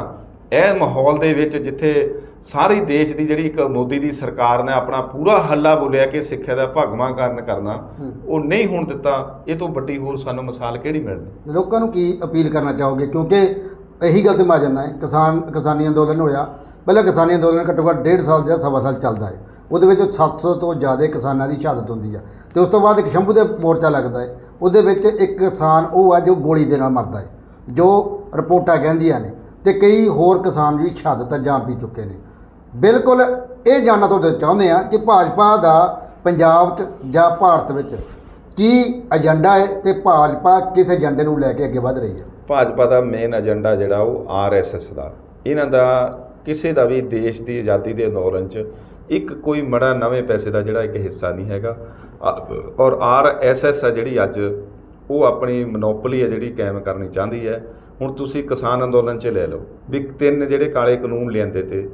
ਇਹ ਮਾਹੌਲ ਦੇ ਵਿੱਚ ਜਿੱਥੇ ਸਾਰੀ ਦੇਸ਼ ਦੀ ਜਿਹੜੀ ਇੱਕ ਮੋਦੀ ਦੀ ਸਰਕਾਰ ਨੇ ਆਪਣਾ ਪੂਰਾ ਹੱਲਾ ਬੋਲਿਆ ਕਿ ਸਿੱਖਿਆ ਦਾ ਭਗਵਾਂਕਰਨ ਕਰਨਾ ਹੂੰ। ਉਹ ਨਹੀਂ ਹੋਣ ਦਿੱਤਾ ਇਹ ਤੋਂ ਵੱਡੀ ਹੋਰ ਸਾਨੂੰ ਮਿਸਾਲ ਕਿਹੜੀ ਮਿਲਣੀ? ਲੋਕਾਂ ਨੂੰ ਕੀ ਅਪੀਲ ਕਰਨਾ ਚਾਹੋਗੇ? ਕਿਉਂਕਿ ਇਹੀ ਗੱਲ ਤੇ ਮੈਂ ਜਾਂਦਾ ਹੈ ਕਿਸਾਨ ਕਿਸਾਨੀ ਅੰਦੋਲਨ ਹੋਇਆ ਪਹਿਲਾਂ ਕਿਸਾਨੀ ਅੰਦੋਲਨ ਘੱਟੋ ਘੱਟ ਡੇਢ ਸਾਲ ਜਾਂ ਸਵਾ ਸਾਲ ਚੱਲਦਾ ਹੈ। ਉਹਦੇ ਵਿੱਚ 700 ਤੋਂ ਜ਼ਿਆਦਾ ਕਿਸਾਨਾਂ ਦੀ ਸ਼ਹਾਦਤ ਹੁੰਦੀ ਹੈ ਤੇ ਉਸ ਤੋਂ ਬਾਅਦ ਇੱਕ ਸ਼ੰਭੂ ਦੇ ਮੋਰਚਾ ਲੱਗਦਾ ਹੈ। ਉਹਦੇ ਵਿੱਚ ਇੱਕ ਕਿਸਾਨ ਉਹ ਹੈ ਜੋ ਗੋਲੀ ਦੇ ਨਾਲ ਮਰਦਾ ਹੈ ਜੋ ਰਿਪੋਰਟਾਂ ਕਹਿੰਦੀਆਂ ਨੇ ਤੇ ਕਈ ਹੋਰ ਕਿਸਾਨ ਵੀ ਸ਼ਹਾਦਤ ਜਾਨ ਪੀ ਚੁੱਕੇ ਨੇ। ਬਿਲਕੁਲ ਇਹ ਜਾਣਨਾ ਤੁਹਾਡੇ ਚਾਹੁੰਦੇ ਆ ਕਿ ਭਾਜਪਾ ਦਾ ਪੰਜਾਬ 'ਚ ਜਾਂ ਭਾਰਤ ਵਿੱਚ ਕੀ ਏਜੰਡਾ ਹੈ ਤੇ ਭਾਜਪਾ ਕਿਸ ਏਜੰਡੇ ਨੂੰ ਲੈ ਕੇ ਅੱਗੇ ਵਧ ਰਹੀ ਹੈ? ਭਾਜਪਾ ਦਾ ਮੇਨ ਏਜੰਡਾ ਜਿਹੜਾ ਉਹ ਆਰਐਸਐਸ ਦਾ। ਇਹਨਾਂ ਦਾ ਕਿਸੇ ਦਾ ਵੀ ਦੇਸ਼ ਦੀ ਆਜ਼ਾਦੀ ਦੇ ਅੰਦੋਲਨ 'ਚ ਇੱਕ ਕੋਈ ਮੜਾ ਨਵੇਂ ਪੈਸੇ ਦਾ ਜਿਹੜਾ ਇੱਕ ਹਿੱਸਾ ਨਹੀਂ ਹੈਗਾ। ਅ- ਔਰ ਆਰਐਸਐਸ ਆ ਜਿਹੜੀ ਅੱਜ, ਉਹ ਆਪਣੀ ਮੋਨੋਪੋਲੀ ਹੈ ਜਿਹੜੀ ਕਾਇਮ ਕਰਨੀ ਚਾਹੁੰਦੀ ਹੈ। ਹੁਣ ਤੁਸੀਂ ਕਿਸਾਨ ਅੰਦੋਲਨ 'ਚ ਲੈ ਲਓ। ਵੀ ਤਿੰਨ ਜਿਹੜੇ ਕਾਲੇ ਕਾਨੂੰਨ ਲਿਆਂਦੇ ਤੇ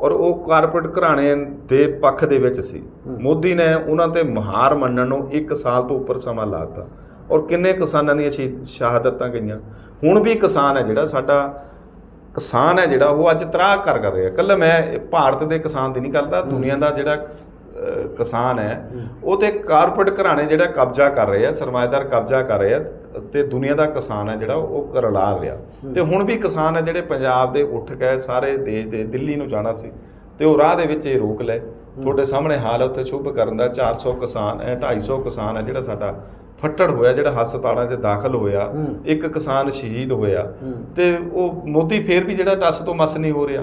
ਔਰ ਉਹ ਕਾਰਪੋਰੇਟ ਘਰਾਣੇ ਦੇ ਪੱਖ ਦੇ ਵਿੱਚ ਸੀ। ਮੋਦੀ ਨੇ ਉਹਨਾਂ ਤੇ ਮੁਹਾਰ ਮੰਨਣ ਨੂੰ 1 ਸਾਲ ਤੋਂ ਉੱਪਰ ਸਮਾਂ ਲਾਤਾ ਔਰ ਕਿੰਨੇ ਕਿਸਾਨਾਂ ਦੀਆਂ ਸ਼ਹੀਦ- ਸ਼ਹਾਦਤਾਂ ਗਈਆਂ। ਹੁਣ ਵੀ ਕਿਸਾਨ ਹੈ ਜਿਹੜਾ ਸਾਡਾ ਕਿਸਾਨ ਹੈ ਜਿਹੜਾ ਉਹ ਅੱਜ ਤਰਾਹ ਕਰ ਕਰ ਰਿਹਾ। ਕੱਲ ਮੈਂ ਭਾਰਤ ਦੇ ਕਿਸਾਨ ਦੀ ਨਹੀਂ ਕਰਦਾ ਦੁਨੀਆ ਦਾ ਜਿਹੜਾ ਕਿਸਾਨ ਹੈ ਉਹ ਤੇ ਕਾਰਪੋਰੇਟ ਘਰਾਣੇ ਜਿਹੜਾ ਕਬਜ਼ਾ ਕਰ ਰਹੇ ਆ ਸਰਮਾਏਦਾਰ ਕਬਜ਼ਾ ਕਰ ਰਹੇ ਆ ਤੇ ਦੁਨੀਆ ਦਾ ਕਿਸਾਨ ਹੈ ਜਿਹੜਾ ਉਹ ਕਰਲਾ ਰਿਹਾ। ਤੇ ਹੁਣ ਵੀ ਕਿਸਾਨ ਹੈ ਜਿਹੜੇ ਪੰਜਾਬ ਦੇ ਉੱਠ ਕੇ ਸਾਰੇ ਦੇਸ਼ ਦੇ ਦਿੱਲੀ ਨੂੰ ਜਾਣਾ ਸੀ ਤੇ ਉਹ ਰਾਹ ਦੇ ਵਿੱਚ ਇਹ ਰੋਕ ਲਏ। ਤੁਹਾਡੇ ਸਾਹਮਣੇ ਹਾਲ ਹੈ ਉੱਥੇ ਸ਼ੁਭ ਕਰਨ ਦਾ 400 ਕਿਸਾਨ ਹੈ 250 ਕਿਸਾਨ ਹੈ ਜਿਹੜਾ ਸਾਡਾ ਫੱਟੜ ਹੋਇਆ ਜਿਹੜਾ ਹਸਪਤਾਲਾਂ 'ਚ ਦਾਖਲ ਹੋਇਆ। ਇੱਕ ਕਿਸਾਨ ਸ਼ਹੀਦ ਹੋਇਆ। ਤੇ ਉਹ ਮੋਦੀ ਫੇਰ ਵੀ ਜਿਹੜਾ ਟੱਸ ਤੋਂ ਮਸ ਨਹੀਂ ਹੋ ਰਿਹਾ।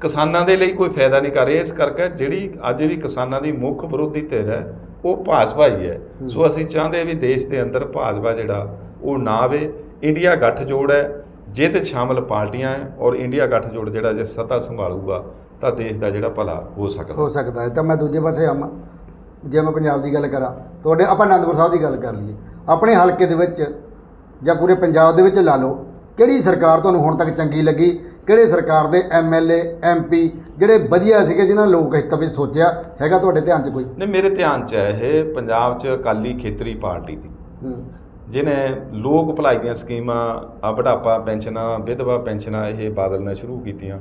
ਕਿਸਾਨਾਂ ਦੇ ਲਈ ਕੋਈ ਫਾਇਦਾ ਨਹੀਂ ਕਰ ਰਿਹਾ। ਇਸ ਕਰਕੇ ਜਿਹੜੀ ਅੱਜ ਵੀ ਕਿਸਾਨਾਂ ਦੀ ਮੁੱਖ ਵਿਰੋਧੀ ਧਿਰ ਹੈ ਉਹ ਭਾਜਪਾ ਹੀ ਹੈ। ਸੋ ਅਸੀਂ ਚਾਹੁੰਦੇ ਵੀ ਦੇਸ਼ ਦੇ ਅੰਦਰ ਭਾਜਪਾ ਜਿਹੜਾ ਉਹ ਨਾ ਆਵੇ। ਇੰਡੀਆ ਗੱਠਜੋੜ ਹੈ ਜੇ ਤੇ ਸ਼ਾਮਲ ਪਾਰਟੀਆਂ ਹੈ ਔਰ ਇੰਡੀਆ ਗੱਠਜੋੜ ਜਿਹੜਾ ਜੇ ਸੱਤਾ ਸੰਭਾਲੂਗਾ ਤਾਂ ਦੇਸ਼ ਦਾ ਜਿਹੜਾ ਭਲਾ ਹੋ ਸਕਦਾ ਹੋ। ਸਕਦਾ ਹੈ। ਤਾਂ ਮੈਂ ਦੂਜੇ ਪਾਸੇ ਆਵਾਂ ਜੇ ਮੈਂ ਪੰਜਾਬ ਦੀ ਗੱਲ ਕਰਾਂ ਤੁਹਾਡੇ ਆਪਾਂ ਅਨੰਦਪੁਰ ਸਾਹਿਬ ਦੀ ਗੱਲ ਕਰ ਲਈਏ। ਆਪਣੇ ਹਲਕੇ ਦੇ ਵਿੱਚ ਜਾਂ ਪੂਰੇ ਪੰਜਾਬ ਦੇ ਵਿੱਚ ਲਾ ਲਓ ਕਿਹੜੀ ਸਰਕਾਰ ਤੁਹਾਨੂੰ ਹੁਣ ਤੱਕ ਚੰਗੀ ਲੱਗੀ? ਕਿਹੜੇ ਸਰਕਾਰ ਦੇ ਐਮਐਲਏ ਐਮਪੀ ਜਿਹੜੇ ਵਧੀਆ ਸੀਗੇ ਜਿਨ੍ਹਾਂ ਲੋਕ ਹਿੱਤ ਵਿੱਚ ਸੋਚਿਆ? ਹੈਗਾ ਤੁਹਾਡੇ ਧਿਆਨ 'ਚ ਕੋਈ? ਨੇ ਮੇਰੇ ਧਿਆਨ 'ਚ ਹੈ ਇਹ ਪੰਜਾਬ 'ਚ ਅਕਾਲੀ ਖੇਤਰੀ ਪਾਰਟੀ ਦੀ। ਜਿਹਨੇ ਲੋਕ ਭਲਾਈ ਦੀਆਂ ਸਕੀਮਾਂ ਆ ਬੁਢਾਪਾ ਪੈਨਸ਼ਨਾਂ ਵਿਧਵਾ ਪੈਨਸ਼ਨਾਂ ਇਹ ਬਾਦਲ ਨੇ ਸ਼ੁਰੂ ਕੀਤੀਆਂ।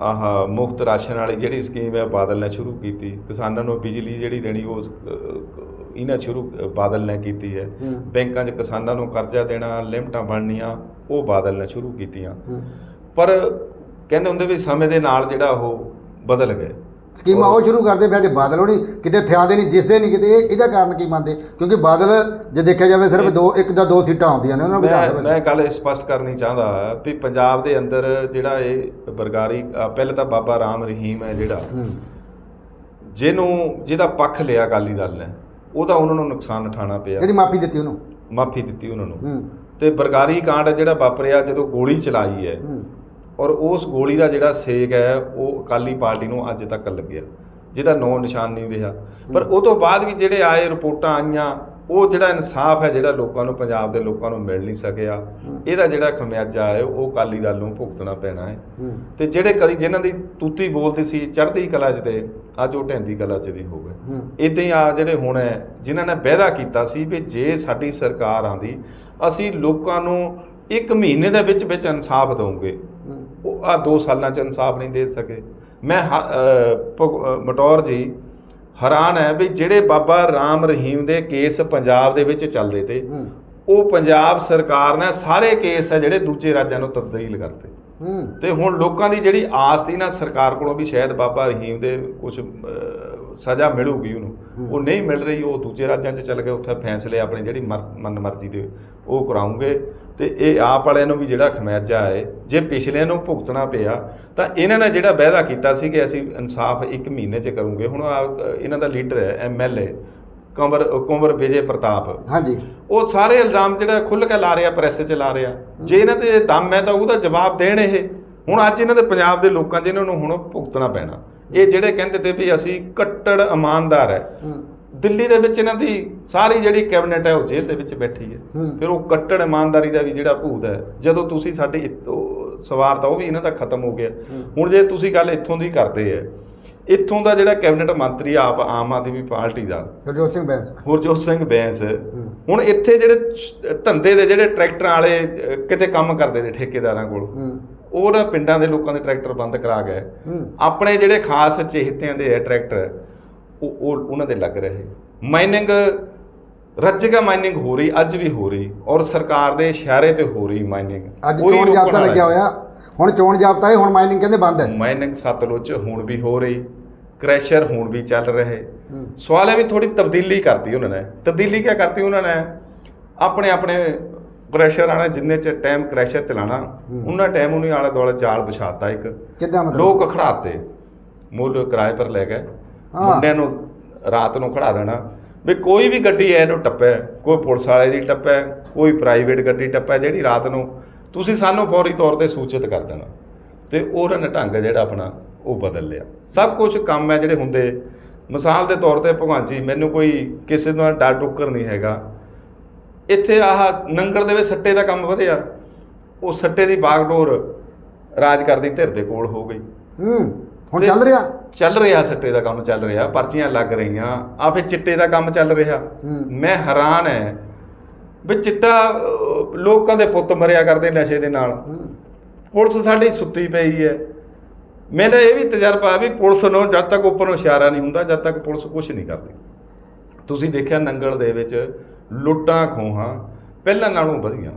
ਆਹ ਮੁਫਤ ਰਾਸ਼ਨ ਵਾਲੀ ਜਿਹੜੀ ਸਕੀਮ ਹੈ ਬਾਦਲ ਨੇ ਸ਼ੁਰੂ ਕੀਤੀ। ਕਿਸਾਨਾਂ ਨੂੰ ਬਿਜਲੀ ਜਿਹੜੀ ਦੇਣੀ ਉਹ ਇਹਨਾਂ ਸ਼ੁਰੂ ਬਾਦਲ ਨੇ ਕੀਤੀ ਹੂੰ। ਬੈਂਕਾਂ 'ਚ ਕਿਸਾਨਾਂ ਨੂੰ ਕਰਜ਼ਾ ਦੇਣਾ ਲਿਮਟਾਂ ਬਣਨੀਆਂ। ਉਹ ਬਾਦਲ ਨੇ ਸ਼ੁਰੂ ਕੀਤੀਆਂ। ਪਰ ਕਹਿੰਦੇ ਹੁੰਦੇ ਵੀ ਸਮੇਂ ਦੇ ਨਾਲ ਜਿਹੜਾ ਉਹ ਬਦਲ ਗਏ। ਸਕੀਮਾਂ ਉਹ ਸ਼ੁਰੂ ਕਰਦੇ ਫਿਰ ਜੇ ਬਾਦਲ ਹੋਣੀ ਕਿਤੇ ਥਿਆਦੇ ਨਹੀਂ ਦਿਸਦੇ ਨਹੀਂ ਕਿਤੇ ਇਹ ਇਹਦਾ ਕਾਰਨ ਕੀ ਮੰਨਦੇ? ਕਿਉਂਕਿ ਬਾਦਲ ਜੇ ਦੇਖਿਆ ਜਾਵੇ ਸਿਰਫ ਦੋ ਇੱਕ ਜਾਂ ਦੋ ਸੀਟਾਂ ਆਉਂਦੀਆਂ ਨੇ ਉਹਨਾਂ ਨੂੰ ਵਿਧਾਨ ਮੈਂ ਸਭਾ 'ਚ। ਮੈਂ ਗੱਲ ਸਪਸ਼ਟ ਕਰਨੀ ਚਾਹੁੰਦਾ ਵੀ ਪੰਜਾਬ ਦੇ ਅੰਦਰ ਜਿਹੜਾ ਇਹ ਬਰਗਾਰੀ ਪਹਿਲੇ ਤਾਂ ਬਾਬਾ ਰਾਮ ਰਹੀਮ ਹੈ ਜਿਹੜਾ। ਜਿਹਨੂੰ ਜਿਹਦਾ ਪੱਖ ਲਿਆ ਅਕਾਲੀ ਦਲ ਨੇ ਉਹਦਾ ਉਹਨਾਂ ਨੂੰ ਨੁਕਸਾਨ ਉਠਾਉਣਾ ਪਿਆ। ਜਿਹੜੀ ਮਾਫੀ ਦਿੱਤੀ ਉਹਨੂੰ। ਮਾਫੀ ਦਿੱਤੀ ਉਹਨਾਂ ਨੂੰ। ਤੇ ਬਰਗਾਰੀ ਕਾਂਡ ਜਿਹੜਾ ਵਾਪਰਿਆ ਜਦੋਂ ਗੋਲੀ ਚਲਾਈ ਹੈ ਔਰ ਉਸ ਗੋਲੀ ਦਾ ਜਿਹੜਾ ਸੇਕ ਹੈ ਉਹ ਅਕਾਲੀ ਪਾਰਟੀ ਨੂੰ ਅੱਜ ਤੱਕ ਲੱਗਿਆ। ਜਿਹਦਾ ਨਾਂ ਨਿਸ਼ਾਨ ਨਹੀਂ ਰਿਹਾ। ਪਰ ਉਹ ਤੋਂ ਬਾਅਦ ਵੀ ਜਿਹੜੇ ਆਏ ਰਿਪੋਰਟਾਂ ਆਈਆਂ ਉਹ ਜਿਹੜਾ ਇਨਸਾਫ ਹੈ ਜਿਹੜਾ ਲੋਕਾਂ ਨੂੰ ਪੰਜਾਬ ਦੇ ਲੋਕਾਂ ਨੂੰ ਮਿਲ ਨਹੀਂ ਸਕਿਆ। ਇਹਦਾ ਜਿਹੜਾ ਖਮਿਆਜਾ ਹੈ ਉਹ ਅਕਾਲੀ ਦਲ ਨੂੰ ਭੁਗਤਣਾ ਪੈਣਾ ਹੈ। ਤੇ ਜਿਹੜੇ ਕਦੀ ਜਿਨ੍ਹਾਂ ਦੀ ਤੂਤੀ ਬੋਲਦੀ ਸੀ ਚੜ੍ਹਦੀ ਕਲਾ 'ਚ ਤੇ ਅੱਜ ਉਹ ਢਹਿੰਦੀ ਕਲਾ 'ਚ ਵੀ ਹੋ ਗਏ। ਇਦਾਂ ਹੀ ਆ ਜਿਹੜੇ ਹੁਣ ਹੈ ਜਿਨ੍ਹਾਂ ਨੇ ਵਾਅਦਾ ਕੀਤਾ ਸੀ ਵੀ ਜੇ ਸਾਡੀ ਸਰਕਾਰ ਆਂਦੀ ਅਸੀਂ ਲੋਕਾਂ ਨੂੰ ਇੱਕ ਮਹੀਨੇ ਦੇ ਵਿੱਚ ਵਿੱਚ ਇਨਸਾਫ ਦਵਾਂਗੇ ਉਹ ਆ 2 ਸਾਲਾਂ 'ਚ ਇਨਸਾਫ ਨਹੀਂ ਦੇ ਸਕੇ। ਮੈਂ ਮਟੌਰ ਜੀ ਹੈਰਾਨ ਹੈ ਵੀ ਜਿਹੜੇ ਬਾਬਾ ਰਾਮ ਰਹੀਮ ਦੇ ਕੇਸ ਪੰਜਾਬ ਦੇ ਵਿੱਚ ਚੱਲਦੇ ਤੇ ਉਹ ਪੰਜਾਬ ਸਰਕਾਰ ਨੇ ਸਾਰੇ ਕੇਸ ਹੈ ਜਿਹੜੇ ਦੂਜੇ ਰਾਜਾਂ ਨੂੰ ਤਬਦੀਲ ਕਰਤੇ। ਤੇ ਹੁਣ ਲੋਕਾਂ ਦੀ ਜਿਹੜੀ ਆਸ ਸੀ ਨਾ ਸਰਕਾਰ ਕੋਲੋਂ ਵੀ ਸ਼ਾਇਦ ਬਾਬਾ ਰਹੀਮ ਦੇ ਕੁਝ ਸਜ਼ਾ ਮਿਲੂਗੀ ਉਹਨੂੰ। ਉਹ ਨਹੀਂ ਮਿਲ ਰਹੀ ਉਹ ਦੂਜੇ ਰਾਜਾਂ 'ਚ ਚੱਲ ਗਏ ਉੱਥੇ ਫੈਸਲੇ ਆਪਣੀ ਜਿਹੜੀ ਮਰ- ਮਨਮਰਜ਼ੀ ਦੇ ਉਹ ਕਰਾਉਂਗੇ। ਤੇ ਇਹ ਆਪ ਵਾਲਿਆਂ ਨੂੰ ਵੀ ਜਿਹੜਾ ਖਮਿਆਜਾ ਹੈ ਜੇ ਪਿਛਲੇ ਨੂੰ ਭੁਗਤਣਾ ਪਿਆ ਤਾਂ ਇਹਨਾਂ ਨੇ ਜਿਹੜਾ ਵਾਅਦਾ ਕੀਤਾ ਸੀ ਕਿ ਅਸੀਂ ਇਨਸਾਫ ਇੱਕ ਮਹੀਨੇ 'ਚ ਕਰੂੰਗੇ ਹੁਣ ਇਹਨਾਂ ਦਾ ਲੀਡਰ ਹੈ ਐਮਐਲਏ ਕੰਵਰ ਕੁੰਵਰ ਵਿਜੇ ਪ੍ਰਤਾਪ। ਹਾਂਜੀ। ਉਹ ਸਾਰੇ ਇਲਜ਼ਾਮ ਜਿਹੜਾ ਖੁੱਲ੍ਹ ਕੇ ਲਾ ਰਿਹਾ ਪ੍ਰੈਸ 'ਚ ਲਾ ਰਿਹਾ। ਜੇ ਇਹਨਾਂ ਤੇ ਦਮ ਹੈ ਤਾਂ ਉਹਦਾ ਜਵਾਬ ਦੇਣ ਇਹ। ਹੁਣ ਅੱਜ ਇਹਨਾਂ ਦੇ ਪੰਜਾਬ ਦੇ ਲੋਕਾਂ 'ਚ ਇਹਨਾਂ ਨੂੰ ਹੁਣ ਭੁਗਤਣਾ ਪੈਣਾ। ਇਹ ਜਿਹੜੇ ਕਹਿੰਦੇ ਤੇ ਵੀ ਅਸੀਂ ਕੱਟੜ ਇਮਾਨਦਾਰ ਹੈ ਦਿੱਲੀ ਦੇ ਵਿੱਚ ਇਹਨਾਂ ਦੀ ਸਾਰੀ ਜਿਹੜੀ ਕੈਬਨਿਟ ਹੈ ਉਹ ਜੇਲ੍ਹ ਦੇ ਵਿੱਚ ਬੈਠੀ ਹੈ। ਫਿਰ ਉਹ ਕੱਟੜ ਇਮਾਨਦਾਰੀ ਦਾ ਵੀ ਜਿਹੜਾ ਭੂਤ ਹੈ ਜਦੋਂ ਤੁਸੀਂ ਸਾਡੀ ਸਵਾਰ ਤਾਂ ਉਹ ਵੀ ਇਹਨਾਂ ਦਾ ਖਤਮ ਹੋ ਗਿਆ। ਹੁਣ ਜੇ ਤੁਸੀਂ ਗੱਲ ਇੱਥੋਂ ਦੀ ਕਰਦੇ ਹੈ ਇੱਥੋਂ ਦਾ ਜਿਹੜਾ ਕੈਬਨਿਟ ਮੰਤਰੀ ਆਪ ਆਮ ਆਦਮੀ ਪਾਰਟੀ ਦਾ ਗੁਰਜੋਤ ਸਿੰਘ ਬੈਂਸ ਗੁਰਜੋਤ ਸਿੰਘ ਬੈਂਸ। ਹੁਣ ਇੱਥੇ ਜਿਹੜੇ ਧੰਦੇ ਦੇ ਜਿਹੜੇ ਟਰੈਕਟਰਾਂ ਵਾਲੇ ਕਿਤੇ ਕੰਮ ਕਰਦੇ ਨੇ ਠੇਕੇਦਾਰਾਂ ਕੋਲ ਹੂੰ ਉਹ ਨਾ ਪਿੰਡਾਂ ਦੇ ਲੋਕਾਂ ਦੇ ਟਰੈਕਟਰ ਬੰਦ ਕਰਾ ਗਏ। ਆਪਣੇ ਜਿਹੜੇ ਖਾਸ ਚੇਹਤਿਆਂ ਦੇ ਟਰੈਕਟਰ ਉਹ ਉਹ ਉਹਨਾਂ ਦੇ ਲੱਗ ਰਹੇ। ਮਾਈਨਿੰਗ ਰੱਜਗਾ ਮਾਈਨਿੰਗ ਹੋ ਰਹੀ ਅੱਜ ਵੀ ਹੋ ਰਹੀ ਔਰ ਸਰਕਾਰ ਦੇ ਇਸ਼ਾਰੇ ਤੇ ਹੋ ਰਹੀ ਮਾਈਨਿੰਗ। ਅੱਜ ਚੋਣ ਜਾਬਤਾ ਲੱਗਿਆ ਹੋਇਆ। ਹੁਣ ਚੋਣ ਜਾਬਤਾ ਹੈ ਹੁਣ ਮਾਈਨਿੰਗ ਕਹਿੰਦੇ ਬੰਦ ਹੈ। ਮਾਈਨਿੰਗ ਸਤਲੁਜ ਹੁਣ ਵੀ ਹੋ ਰਹੀ ਕ੍ਰੈਸ਼ਰ ਹੁਣ ਵੀ ਚੱਲ ਰਹੇ। ਸਵਾਲ ਹੈ ਵੀ ਥੋੜੀ ਤਬਦੀਲੀ ਕਰਤੀ ਉਹਨਾਂ ਨੇ। ਤਬਦੀਲੀ ਕੀ ਕਰਤੀ ਉਹਨਾਂ ਨੇ? ਆਪਣੇ ਆਪਣੇ ਕ੍ਰੈਸ਼ਰ ਆਣਾ ਜਿੰਨੇ ਚ ਟਾਈਮ ਕ੍ਰੈਸ਼ਰ ਚਲਾਣਾ। ਉਹਨਾਂ ਟਾਈਮ ਉਹਨੇ ਆਲੇ ਦੁਆਲੇ ਜਾਲ ਵਿਛਾਤਾ ਇੱਕ। ਕਿੱਦਾਂ ਮਤਲਬ? ਲੋਕ ਖੜਾਤੇ। ਮੁੱਲ ਕਿਰਾਏ ਪਰ ਲੈ ਗਏ। ਮੁੰਡਿਆਂ ਨੂੰ ਰਾਤ ਨੂੰ ਖੜਾ ਦੇਣਾ। ਵੀ ਕੋਈ ਵੀ ਗੱਡੀ ਐ ਇਹਨੂੰ ਟੱਪੇ। ਕੋਈ ਪੁਲਿਸ ਵਾਲੇ ਦੀ ਟੱਪੇ ਕੋਈ ਪ੍ਰਾਈਵੇਟ ਗੱਡੀ ਟੱਪੇ ਜਿਹੜੀ ਰਾਤ ਨੂੰ ਤੁਸੀਂ ਸਾਨੂੰ ਫੌਰੀ ਤੌਰ ਤੇ ਸੂਚਿਤ ਕਰ ਦੇਣਾ। ਤੇ ਉਹਨਾਂ ਨੇ ਢੰਗ ਜਿਹੜਾ ਆਪਣਾ ਉਹ ਬਦਲ ਲਿਆ। ਸਭ ਕੁਝ ਕੰਮ ਹੈ ਜਿਹੜੇ ਹੁੰਦੇ। ਮਿਸਾਲ ਦੇ ਤੌਰ ਤੇ ਭਗਵਾਨ ਜੀ ਮੈਨੂੰ ਕੋਈ ਕਿਸੇ ਦਾ ਡਰ ਡੁੱਕਰ ਨਹੀਂ ਹੈਗਾ। ਇੱਥੇ ਆਹ ਨੰਗਲ ਦੇ ਵਿੱਚ ਸੱਟੇ ਦਾ ਕੰਮ ਵਧਿਆ। ਉਹ ਸੱਟੇ ਦੀ ਬਾਗਡੋਰ ਰਾਜ ਕਰਦੀ ਧਿਰ ਦੇ ਕੋਲ ਹੋ ਗਈ। ਹੂੰ ਹੁਣ ਚੱਲ ਰਿਹਾ? ਚੱਲ ਰਿਹਾ ਸੱਟੇ ਦਾ ਕੰਮ ਚੱਲ ਰਿਹਾ ਪਰਚੀਆਂ ਲੱਗ ਰਹੀਆਂ ਆ ਫਿਰ ਚਿੱਟੇ ਦਾ ਕੰਮ ਚੱਲ ਰਿਹਾ। ਮੈਂ ਹੈਰਾਨ ਹੈ ਵੀ ਚਿੱਟਾ ਲੋਕਾਂ ਦੇ ਪੁੱਤ ਮਰਿਆ ਕਰਦੇ ਨਸ਼ੇ ਦੇ ਨਾਲ। ਪੁਲਿਸ ਸਾਡੀ ਸੁੱਤੀ ਪਈ ਹੈ ਮੇਰਾ ਇਹ ਵੀ ਤਜਰਬਾ ਵੀ ਪੁਲਿਸ ਨੂੰ ਜਦ ਤੱਕ ਉੱਪਰੋਂ ਇਸ਼ਾਰਾ ਨਹੀਂ ਹੁੰਦਾ ਜਦ ਤੱਕ ਪੁਲਿਸ ਕੁਝ ਨਹੀਂ ਕਰਦੀ। ਤੁਸੀਂ ਦੇਖਿਆ ਨੰਗਲ ਦੇ ਵਿੱਚ ਲੁੱਟਾਂ ਖੋਹਾਂ ਪਹਿਲਾਂ ਨਾਲੋਂ ਵਧੀਆਂ।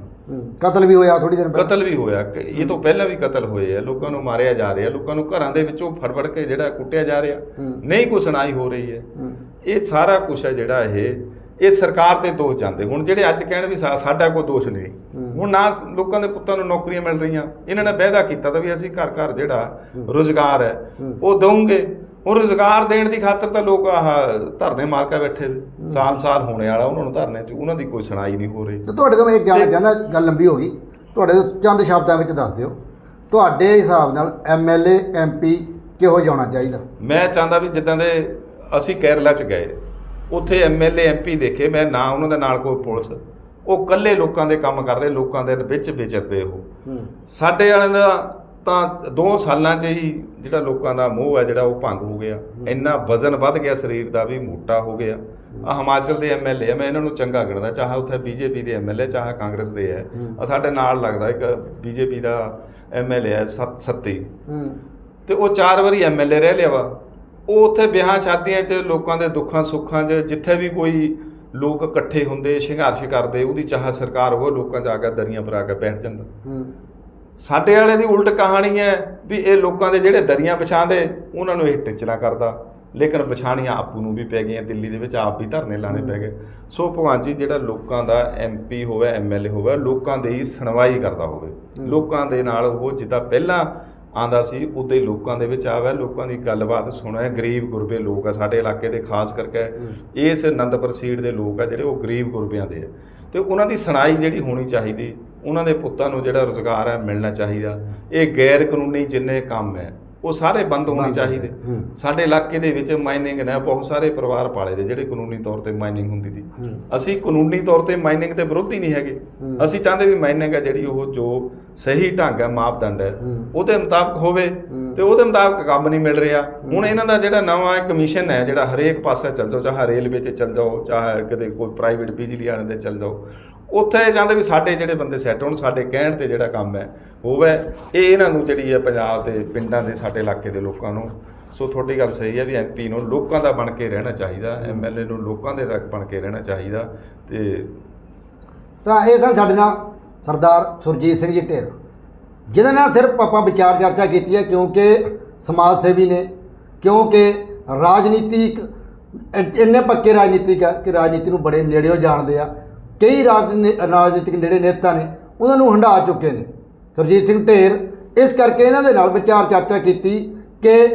ਕਤਲ ਵੀ ਹੋਇਆ ਥੋੜੀ ਦਿਨ ਪਹਿਲਾਂ। ਕਤਲ ਵੀ ਹੋਇਆ। ਇਹ ਤੋਂ ਪਹਿਲਾਂ ਵੀ ਕਤਲ ਹੋਏ ਆ ਲੋਕਾਂ ਨੂੰ ਮਾਰਿਆ ਜਾ ਰਿਹਾ ਲੋਕਾਂ ਨੂੰ ਘਰਾਂ ਦੇ ਵਿੱਚੋਂ ਫੜ ਫੜ ਕੇ ਜਿਹੜਾ ਕੁੱਟਿਆ ਜਾ ਰਿਹਾ। ਨਹੀਂ ਕੋਈ ਸੁਣਾਈ ਹੋ ਰਹੀ ਹੈ। ਇਹ ਸਾਰਾ ਕੁਝ ਹੈ ਜਿਹੜਾ ਇਹ ਇਹ ਸਰਕਾਰ ਤੇ ਦੋਸ਼ ਜਾਂਦੇ। ਹੁਣ ਜਿਹੜੇ ਅੱਜ ਕਹਿਣ ਵੀ ਸਾਡਾ ਕੋਈ ਦੋਸ਼ ਨਹੀਂ। ਹੁਣ ਨਾ ਲੋਕਾਂ ਦੇ ਪੁੱਤਾਂ ਨੂੰ ਨੌਕਰੀਆਂ ਮਿਲ ਰਹੀਆਂ। ਇਹਨਾਂ ਨੇ ਵਾਅਦਾ ਕੀਤਾ ਤਾਂ ਵੀ ਅਸੀਂ ਘਰ ਘਰ ਜਿਹੜਾ ਰੋਜ਼ਗਾਰ ਹੈ ਹੂੰ। ਉਹ ਦਵਾਂਗੇ। ਉਹ ਰੋਜ਼ਗਾਰ ਦੇਣ ਦੀ ਖਾਤਰ ਤਾਂ ਲੋਕ ਆਹ ਧਰਨੇ ਮਾਰ ਕੇ ਬੈਠੇ। ਸਾਲ ਸਾਲ ਹੋਣੇ ਵਾਲਾ ਉਹਨਾਂ ਨੂੰ ਧਰਨੇ ਚ ਉਹਨਾਂ ਦੀ ਕੋਈ ਸੁਣਾਈ ਨਹੀਂ ਹੋ ਰਹੀ। ਤੇ ਤੁਹਾਡੇ ਤੋਂ ਮੈਂ ਇਹ ਜਾਣਨਾ ਚਾਹੁੰਦਾ ਗੱਲ ਲੰਬੀ ਹੋ ਗਈ। ਤੁਹਾਡੇ ਤੋਂ ਚੰਦ ਸ਼ਬਦਾਂ ਵਿੱਚ ਦੱਸ ਦਿਓ। ਤੁਹਾਡੇ ਹਿਸਾਬ ਨਾਲ ਐਮਐਲਏ ਐਮਪੀ ਕਿਹੋ ਜਿਹਾ ਹੋਣਾ ਚਾਹੀਦਾ? ਮੈਂ ਚਾਹੁੰਦਾ ਵੀ ਜਿੱਦਾਂ ਦੇ ਅਸੀਂ ਕੇਰਲਾ ਚ ਗਏ ਉੱਥੇ ਐਮਐਲਏ ਐਮਪੀ ਦੇਖੇ ਮੈਂ ਨਾ ਉਹਨਾਂ ਦੇ ਨਾਲ ਕੋਈ ਪੁਲਿਸ। ਉਹ ਇਕੱਲੇ ਲੋਕਾਂ ਦੇ ਕੰਮ ਕਰਦੇ ਲੋਕਾਂ ਦੇ ਵਿੱਚ ਵਿਚਰਦੇ ਉਹ। ਸਾਡੇ ਵਾਲਿਆਂ ਦਾ ਤਾਂ ਦੋ ਸਾਲਾਂ 'ਚ ਹੀ ਜਿਹੜਾ ਲੋਕਾਂ ਦਾ ਮੋਹ ਹੈ ਜਿਹੜਾ ਉਹ ਭੰਗ ਹੋ ਗਿਆ। ਇੰਨਾ ਵਜ਼ਨ ਵੱਧ ਗਿਆ ਸਰੀਰ ਦਾ ਵੀ ਮੋਟਾ ਹੋ ਗਿਆ। ਆ ਹਿਮਾਚਲ ਦੇ ਐਮਐਲਏ ਆ ਮੈਂ ਇਹਨਾਂ ਨੂੰ ਚੰਗਾ ਗਿਣਦਾ ਚਾਹੇ ਉੱਥੇ ਬੀਜੇਪੀ ਦੇ ਐਮਐਲਏ ਚਾਹੇ ਕਾਂਗਰਸ ਦੇ ਹੈ। ਆ ਸਾਡੇ ਨਾਲ ਲੱਗਦਾ ਇੱਕ ਬੀਜੇਪੀ ਦਾ ਐਮਐਲਏ ਹੈ ਸਤ- ਤੇ ਉਹ ਚਾਰ ਵਾਰੀ ਐਮਐਲਏ ਰਹਿ ਲਿਆ ਵਾ। ਉਹ ਉੱਥੇ ਵਿਆਹਾਂ ਸ਼ਾਦੀਆਂ 'ਚ ਲੋਕਾਂ ਦੇ ਦੁੱਖਾਂ ਸੁੱਖਾਂ 'ਚ ਜਿੱਥੇ ਵੀ ਕੋਈ ਲੋਕ ਇਕੱਠੇ ਹੁੰਦੇ ਸੰਘਰਸ਼ ਕਰਦੇ ਉਹਦੀ ਚਾਹ ਸਰਕਾਰ ਉਹ ਲੋਕਾਂ 'ਚ ਆ ਕੇ ਦਰੀਆਂ ਪਰ ਆ ਕੇ ਬੈਠ ਜਾਂਦਾ। ਸਾਡੇ ਵਾਲੇ ਦੀ ਉਲਟ ਕਹਾਣੀ ਹੈ ਵੀ ਇਹ ਲੋਕਾਂ ਦੇ ਜਿਹੜੇ ਦਰੀਆਂ ਵਿਛਾਉਂਦੇ ਉਹਨਾਂ ਨੂੰ ਇਹ ਟਿਚਲਾ ਕਰਦਾ। ਲੇਕਿਨ ਵਿਛਾਣੀਆਂ ਆਪੂ ਨੂੰ ਵੀ ਪੈ ਗਈਆਂ ਦਿੱਲੀ ਦੇ ਵਿੱਚ ਆਪ ਵੀ ਧਰਨੇ ਲਾਣੇ ਪੈ ਗਏ। ਸੋ ਭਗਵਾਨ ਜੀ ਜਿਹੜਾ ਲੋਕਾਂ ਦਾ ਐਮਪੀ ਹੋਵੇ ਐਮਐਲਏ ਹੋਵੇ ਲੋਕਾਂ ਦੀ ਹੀ ਸੁਣਵਾਈ ਕਰਦਾ ਹੋਵੇ। ਲੋਕਾਂ ਦੇ ਨਾਲ ਉਹ ਜਿੱਦਾਂ ਪਹਿਲਾਂ ਆਂਦਾ ਸੀ ਉਦਾਂ ਹੀ ਲੋਕਾਂ ਦੇ ਵਿੱਚ ਆਵੇ ਲੋਕਾਂ ਦੀ ਗੱਲਬਾਤ ਸੁਣੇ ਗਰੀਬ ਗੁਰਬੇ ਲੋਕ ਆ ਸਾਡੇ ਇਲਾਕੇ ਦੇ ਖਾਸ ਕਰਕੇ। ਇਸ ਆਨੰਦਪੁਰ ਸੀਟ ਦੇ ਲੋਕ ਆ ਜਿਹੜੇ ਉਹ ਗਰੀਬ ਗੁਰਬਿਆਂ ਦੇ ਆ। ਤੇ ਉਹਨਾਂ ਦੀ ਸੁਣਾਈ ਜਿਹੜੀ ਹੋਣੀ ਚਾਹੀਦੀ ਉਹਨਾਂ ਦੇ ਪੁੱਤਾਂ ਨੂੰ ਜਿਹੜਾ ਰੋਜ਼ਗਾਰ ਹੈ ਮਿਲਣਾ ਚਾਹੀਦਾ ਇਹ ਗੈਰ ਕਾਨੂੰਨੀ ਜਿੰਨੇ ਕੰਮ ਹੈ ਉਹ ਸਾਰੇ ਬੰਦ ਹੋਣੇ ਚਾਹੀਦੇ। ਸਾਡੇ ਇਲਾਕੇ ਦੇ ਵਿੱਚ ਮਾਈਨਿੰਗ ਨੇ ਬਹੁਤ ਸਾਰੇ ਪਰਿਵਾਰ ਪਾਲੇ ਦੇ ਜਿਹੜੇ ਕਾਨੂੰਨੀ ਤੌਰ ਤੇ ਮਾਈਨਿੰਗ ਹੁੰਦੀ ਸੀ। ਅਸੀਂ ਕਾਨੂੰਨੀ ਤੌਰ ਤੇ ਮਾਈਨਿੰਗ ਦੇ ਵਿਰੋਧੀ ਨਹੀਂ ਹੈਗੇ। ਅਸੀਂ ਚਾਹੁੰਦੇ ਵੀ ਮਾਈਨਿੰਗ ਹੈ ਜਿਹੜੀ ਉਹ ਜੋ ਸਹੀ ਢੰਗ ਹੈ ਮਾਪਦੰਡ ਹੈ। ਉਹਦੇ ਮੁਤਾਬਕ ਹੋਵੇ। ਤੇ ਉਹਦੇ ਮੁਤਾਬਕ ਕੰਮ ਨਹੀਂ ਮਿਲ ਰਿਹਾ ਹੁਣ ਇਹਨਾਂ ਦਾ ਜਿਹੜਾ ਨਵਾਂ ਕਮਿਸ਼ਨ ਹੈ ਜਿਹੜਾ ਹਰੇਕ ਪਾਸੇ ਚੱਲ ਜਾਓ ਚਾਹੇ ਰੇਲਵੇ 'ਚ ਚੱਲ ਜਾਓ ਚਾਹੇ ਕਿਤੇ ਕੋਈ ਪ੍ਰਾਈਵੇਟ ਬਿਜਲੀ ਵਾਲਿਆਂ ਦੇ ਚੱਲ ਜਾਓ ਉੱਥੇ ਜਾਂਦੇ ਵੀ ਸਾਡੇ ਜਿਹੜੇ ਬੰਦੇ ਸੈੱਟ ਹੋਣ, ਸਾਡੇ ਕਹਿਣ ਤੇ ਜਿਹੜਾ ਕੰਮ ਹੈ, ਹੋਵੇ, ਇਹ ਇਹਨਾਂ ਨੂੰ ਜਿਹੜੀ ਹੈ ਪੰਜਾਬ ਦੇ ਪਿੰਡਾਂ ਦੇ ਸਾਡੇ ਇਲਾਕੇ ਦੇ ਲੋਕਾਂ ਨੂੰ, ਸੋ ਤੁਹਾਡੀ ਗੱਲ ਸਹੀ ਹੈ ਵੀ ਐਮਪੀ ਨੂੰ ਲੋਕਾਂ ਦਾ ਬਣ ਕੇ ਰਹਿਣਾ ਚਾਹੀਦਾ ਐਮਐਲਏ ਨੂੰ ਲੋਕਾਂ ਦੇ ਰਕ ਬਣ ਕੇ ਰਹਿਣਾ ਚਾਹੀਦਾ ਤੇ ਤਾਂ ਇਹ ਸਨ ਸਾਡੇ ਨਾਲ ਸਰਦਾਰ ਸੁਰਜੀਤ ਸਿੰਘ ਜੀ ਢੇਰ ਜਿਹਦੇ ਨਾਲ ਸਿਰਫ ਆਪਾਂ ਵਿਚਾਰ ਚਰਚਾ ਕੀਤੀ ਹੈ ਕਿਉਂਕਿ ਸਮਾਜ ਸੇਵੀ ਨੇ, ਕਿਉਂਕਿ ਰਾਜਨੀਤਿਕ ਇ- ਇੰਨੇ ਪੱਕੇ ਰਾਜਨੀਤਿਕ ਆ ਕਿ ਰਾਜਨੀਤੀ ਨੂੰ ਬੜੇ ਨੇੜਿਓਂ ਜਾਣਦੇ ਆ ਕਈ ਰਾਜਨੀ- ਰਾਜਨੀਤਿਕ ਜਿਹੜੇ ਨੇਤਾ ਨੇ ਉਹਨਾਂ ਨੂੰ ਹੰਢਾ ਚੁੱਕੇ ਨੇ। ਸੁਰਜੀਤ ਸਿੰਘ ਢੇਰ ਇਸ ਕਰਕੇ ਇਹਨਾਂ ਦੇ ਨਾਲ ਵਿਚਾਰ ਚਰਚਾ ਕੀਤੀ ਕਿ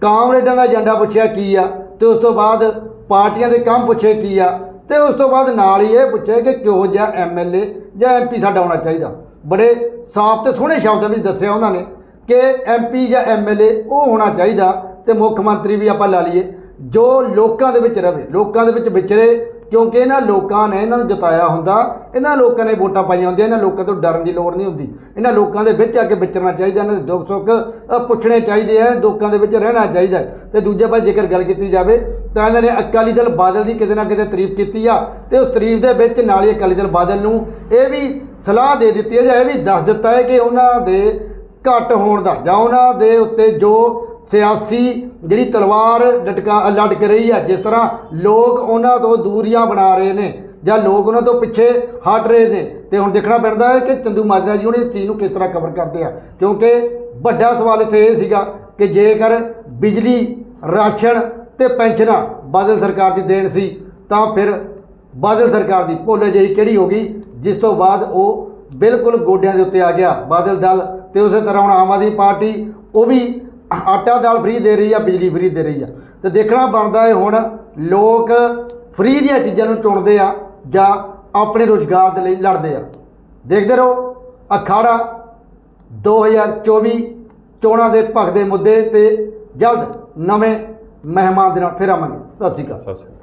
ਕਾਮਰੇਡਾਂ ਦਾ ਏਜੰਡਾ ਪੁੱਛਿਆ ਕੀ ਆ ਤੇ ਉਸ ਤੋਂ ਬਾਅਦ ਪਾਰਟੀਆਂ ਦੇ ਕੰਮ ਪੁੱਛੇ ਕੀ ਆ ਤੇ ਉਸ ਤੋਂ ਬਾਅਦ ਨਾਲ ਹੀ ਇਹ ਪੁੱਛਿਆ ਕਿ ਕਿਹੋ ਜਿਹਾ ਐਮਐਲਏ ਜਾਂ ਐਮਪੀ ਸਾਡਾ ਹੋਣਾ ਚਾਹੀਦਾ। ਬੜੇ ਸਾਫ਼ ਤੇ ਸੋਹਣੇ ਸ਼ਬਦਾਂ ਵਿੱਚ ਦੱਸਿਆ ਉਹਨਾਂ ਨੇ ਕਿ ਐਮਪੀ ਜਾਂ ਐਮਐਲਏ ਉਹ ਹੋਣਾ ਚਾਹੀਦਾ ਤੇ ਮੁੱਖ ਮੰਤਰੀ ਵੀ ਆਪਾਂ ਲਾ ਲਈਏ, ਜੋ ਲੋਕਾਂ ਦੇ ਵਿੱਚ ਰਵੇ, ਲੋਕਾਂ ਦੇ ਵਿੱਚ ਵਿਚਰੇ ਕਿਉਂਕਿ ਇਹਨਾਂ ਲੋਕਾਂ ਨੇ ਇਹਨਾਂ ਨੂੰ ਜਿਤਾਇਆ ਹੁੰਦਾ, ਇਹਨਾਂ ਲੋਕਾਂ ਨੇ ਵੋਟਾਂ ਪਾਈਆਂ ਹੁੰਦੀਆਂ, ਇਹਨਾਂ ਲੋਕਾਂ ਤੋਂ ਡਰਨ ਦੀ ਲੋੜ ਨਹੀਂ ਹੁੰਦੀ ਇਹਨਾਂ ਲੋਕਾਂ ਦੇ ਵਿੱਚ ਆ ਕੇ ਵਿਚਰਨਾ ਚਾਹੀਦਾ, ਇਹਨਾਂ ਦੇ ਦੁੱਖ ਸੁੱਖ ਪੁੱਛਣੇ ਚਾਹੀਦੇ ਆ, ਲੋਕਾਂ ਦੇ ਵਿੱਚ ਰਹਿਣਾ ਚਾਹੀਦਾ ਹੈ। ਤੇ ਦੂਜੇ ਪਾਸੇ ਜੇਕਰ ਗੱਲ ਕੀਤੀ ਜਾਵੇ, ਤਾਂ ਇਹਨਾਂ ਨੇ ਅਕਾਲੀ ਦਲ ਬਾਦਲ ਦੀ ਕਿਤੇ ਨਾ ਕਿਤੇ ਤਾਰੀਫ ਕੀਤੀ ਆ, ਤੇ ਉਸ ਤਾਰੀਫ ਦੇ ਵਿੱਚ ਨਾਲ ਹੀ ਅਕਾਲੀ ਦਲ ਬਾਦਲ ਨੂੰ ਇਹ ਵੀ ਸਲਾਹ ਦੇ ਦਿੱਤੀ ਹੈ ਜਾਂ ਇਹ ਵੀ ਦੱਸ ਦਿੱਤਾ ਹੈ ਕਿ ਉਹਨਾਂ ਦੇ ਘੱਟ ਹੋਣ ਦਾ ਜਾਂ ਉਹਨਾਂ ਦੇ ਉੱਤੇ ਜੋ ਸਿਆਸੀ ਜਿਹੜੀ ਤਲਵਾਰ ਲਟਕਾ ਲਟਕ ਰਹੀ ਹੈ, ਜਿਸ ਤਰ੍ਹਾਂ ਲੋਕ ਉਹਨਾਂ ਤੋਂ ਦੂਰੀਆਂ ਬਣਾ ਰਹੇ ਨੇ ਜਾਂ ਲੋਕ ਉਹਨਾਂ ਤੋਂ ਪਿੱਛੇ ਹਟ ਰਹੇ ਨੇ, ਤੇ ਹੁਣ ਦੇਖਣਾ ਪੈਂਦਾ ਹੈ ਕਿ ਚੰਦੂ ਮਾਜਰਾ ਜੀ ਉਹਨੇ ਇਸ ਚੀਜ਼ ਨੂੰ ਕਿਸ ਤਰ੍ਹਾਂ ਕਵਰ ਕਰਦੇ ਆ। ਕਿਉਂਕਿ ਵੱਡਾ ਸਵਾਲ ਇੱਥੇ ਇਹ ਸੀਗਾ ਕਿ ਜੇਕਰ ਬਿਜਲੀ, ਰਾਸ਼ਨ ਤੇ ਪੈਨਸ਼ਨਾਂ ਬਾਦਲ ਸਰਕਾਰ ਦੀ ਦੇਣ ਸੀ, ਤਾਂ ਫਿਰ ਬਾਦਲ ਸਰਕਾਰ ਦੀ ਭੋਲੇ ਜਿਹੀ ਕਿਹੜੀ ਹੋ ਗਈ, ਜਿਸ ਤੋਂ ਬਾਅਦ ਉਹ ਬਿਲਕੁਲ ਗੋਡਿਆਂ ਦੇ ਉੱਤੇ ਆ ਗਿਆ, ਬਾਦਲ ਦਲ ਤੇ ਉਸੇ ਤਰ੍ਹਾਂ ਹੁਣ ਆਮ ਆਦਮੀ ਪਾਰਟੀ, ਉਹ ਵੀ ਆਟਾ ਦਾਲ ਫ੍ਰੀ ਦੇ ਰਹੀ ਆ, ਬਿਜਲੀ ਫ੍ਰੀ ਦੇ ਰਹੀ ਆ। ਤੇ ਦੇਖਣਾ ਬਣਦਾ ਹੈ ਹੁਣ ਲੋਕ ਫ੍ਰੀ ਦੀਆਂ ਚੀਜ਼ਾਂ ਨੂੰ ਚੁਣਦੇ ਆ ਜਾਂ ਆਪਣੇ ਰੋਜ਼ਗਾਰ ਦੇ ਲਈ ਲੜਦੇ ਆ। ਦੇਖਦੇ ਰਹੋ, ਅਖਾੜਾ 2024 ਚੋਣਾਂ ਦੇ ਭਖਦੇ ਮੁੱਦੇ ਤੇ ਜਲਦ ਨਵੇਂ ਮਹਿਮਾਨ ਦੇ ਨਾਲ ਫਿਰ ਆਵਾਂਗੇ। ਸਤਿ ਸ਼੍ਰੀ ਅਕਾਲ। ਸਤਿ ਸ਼੍ਰੀ ਅਕਾਲ।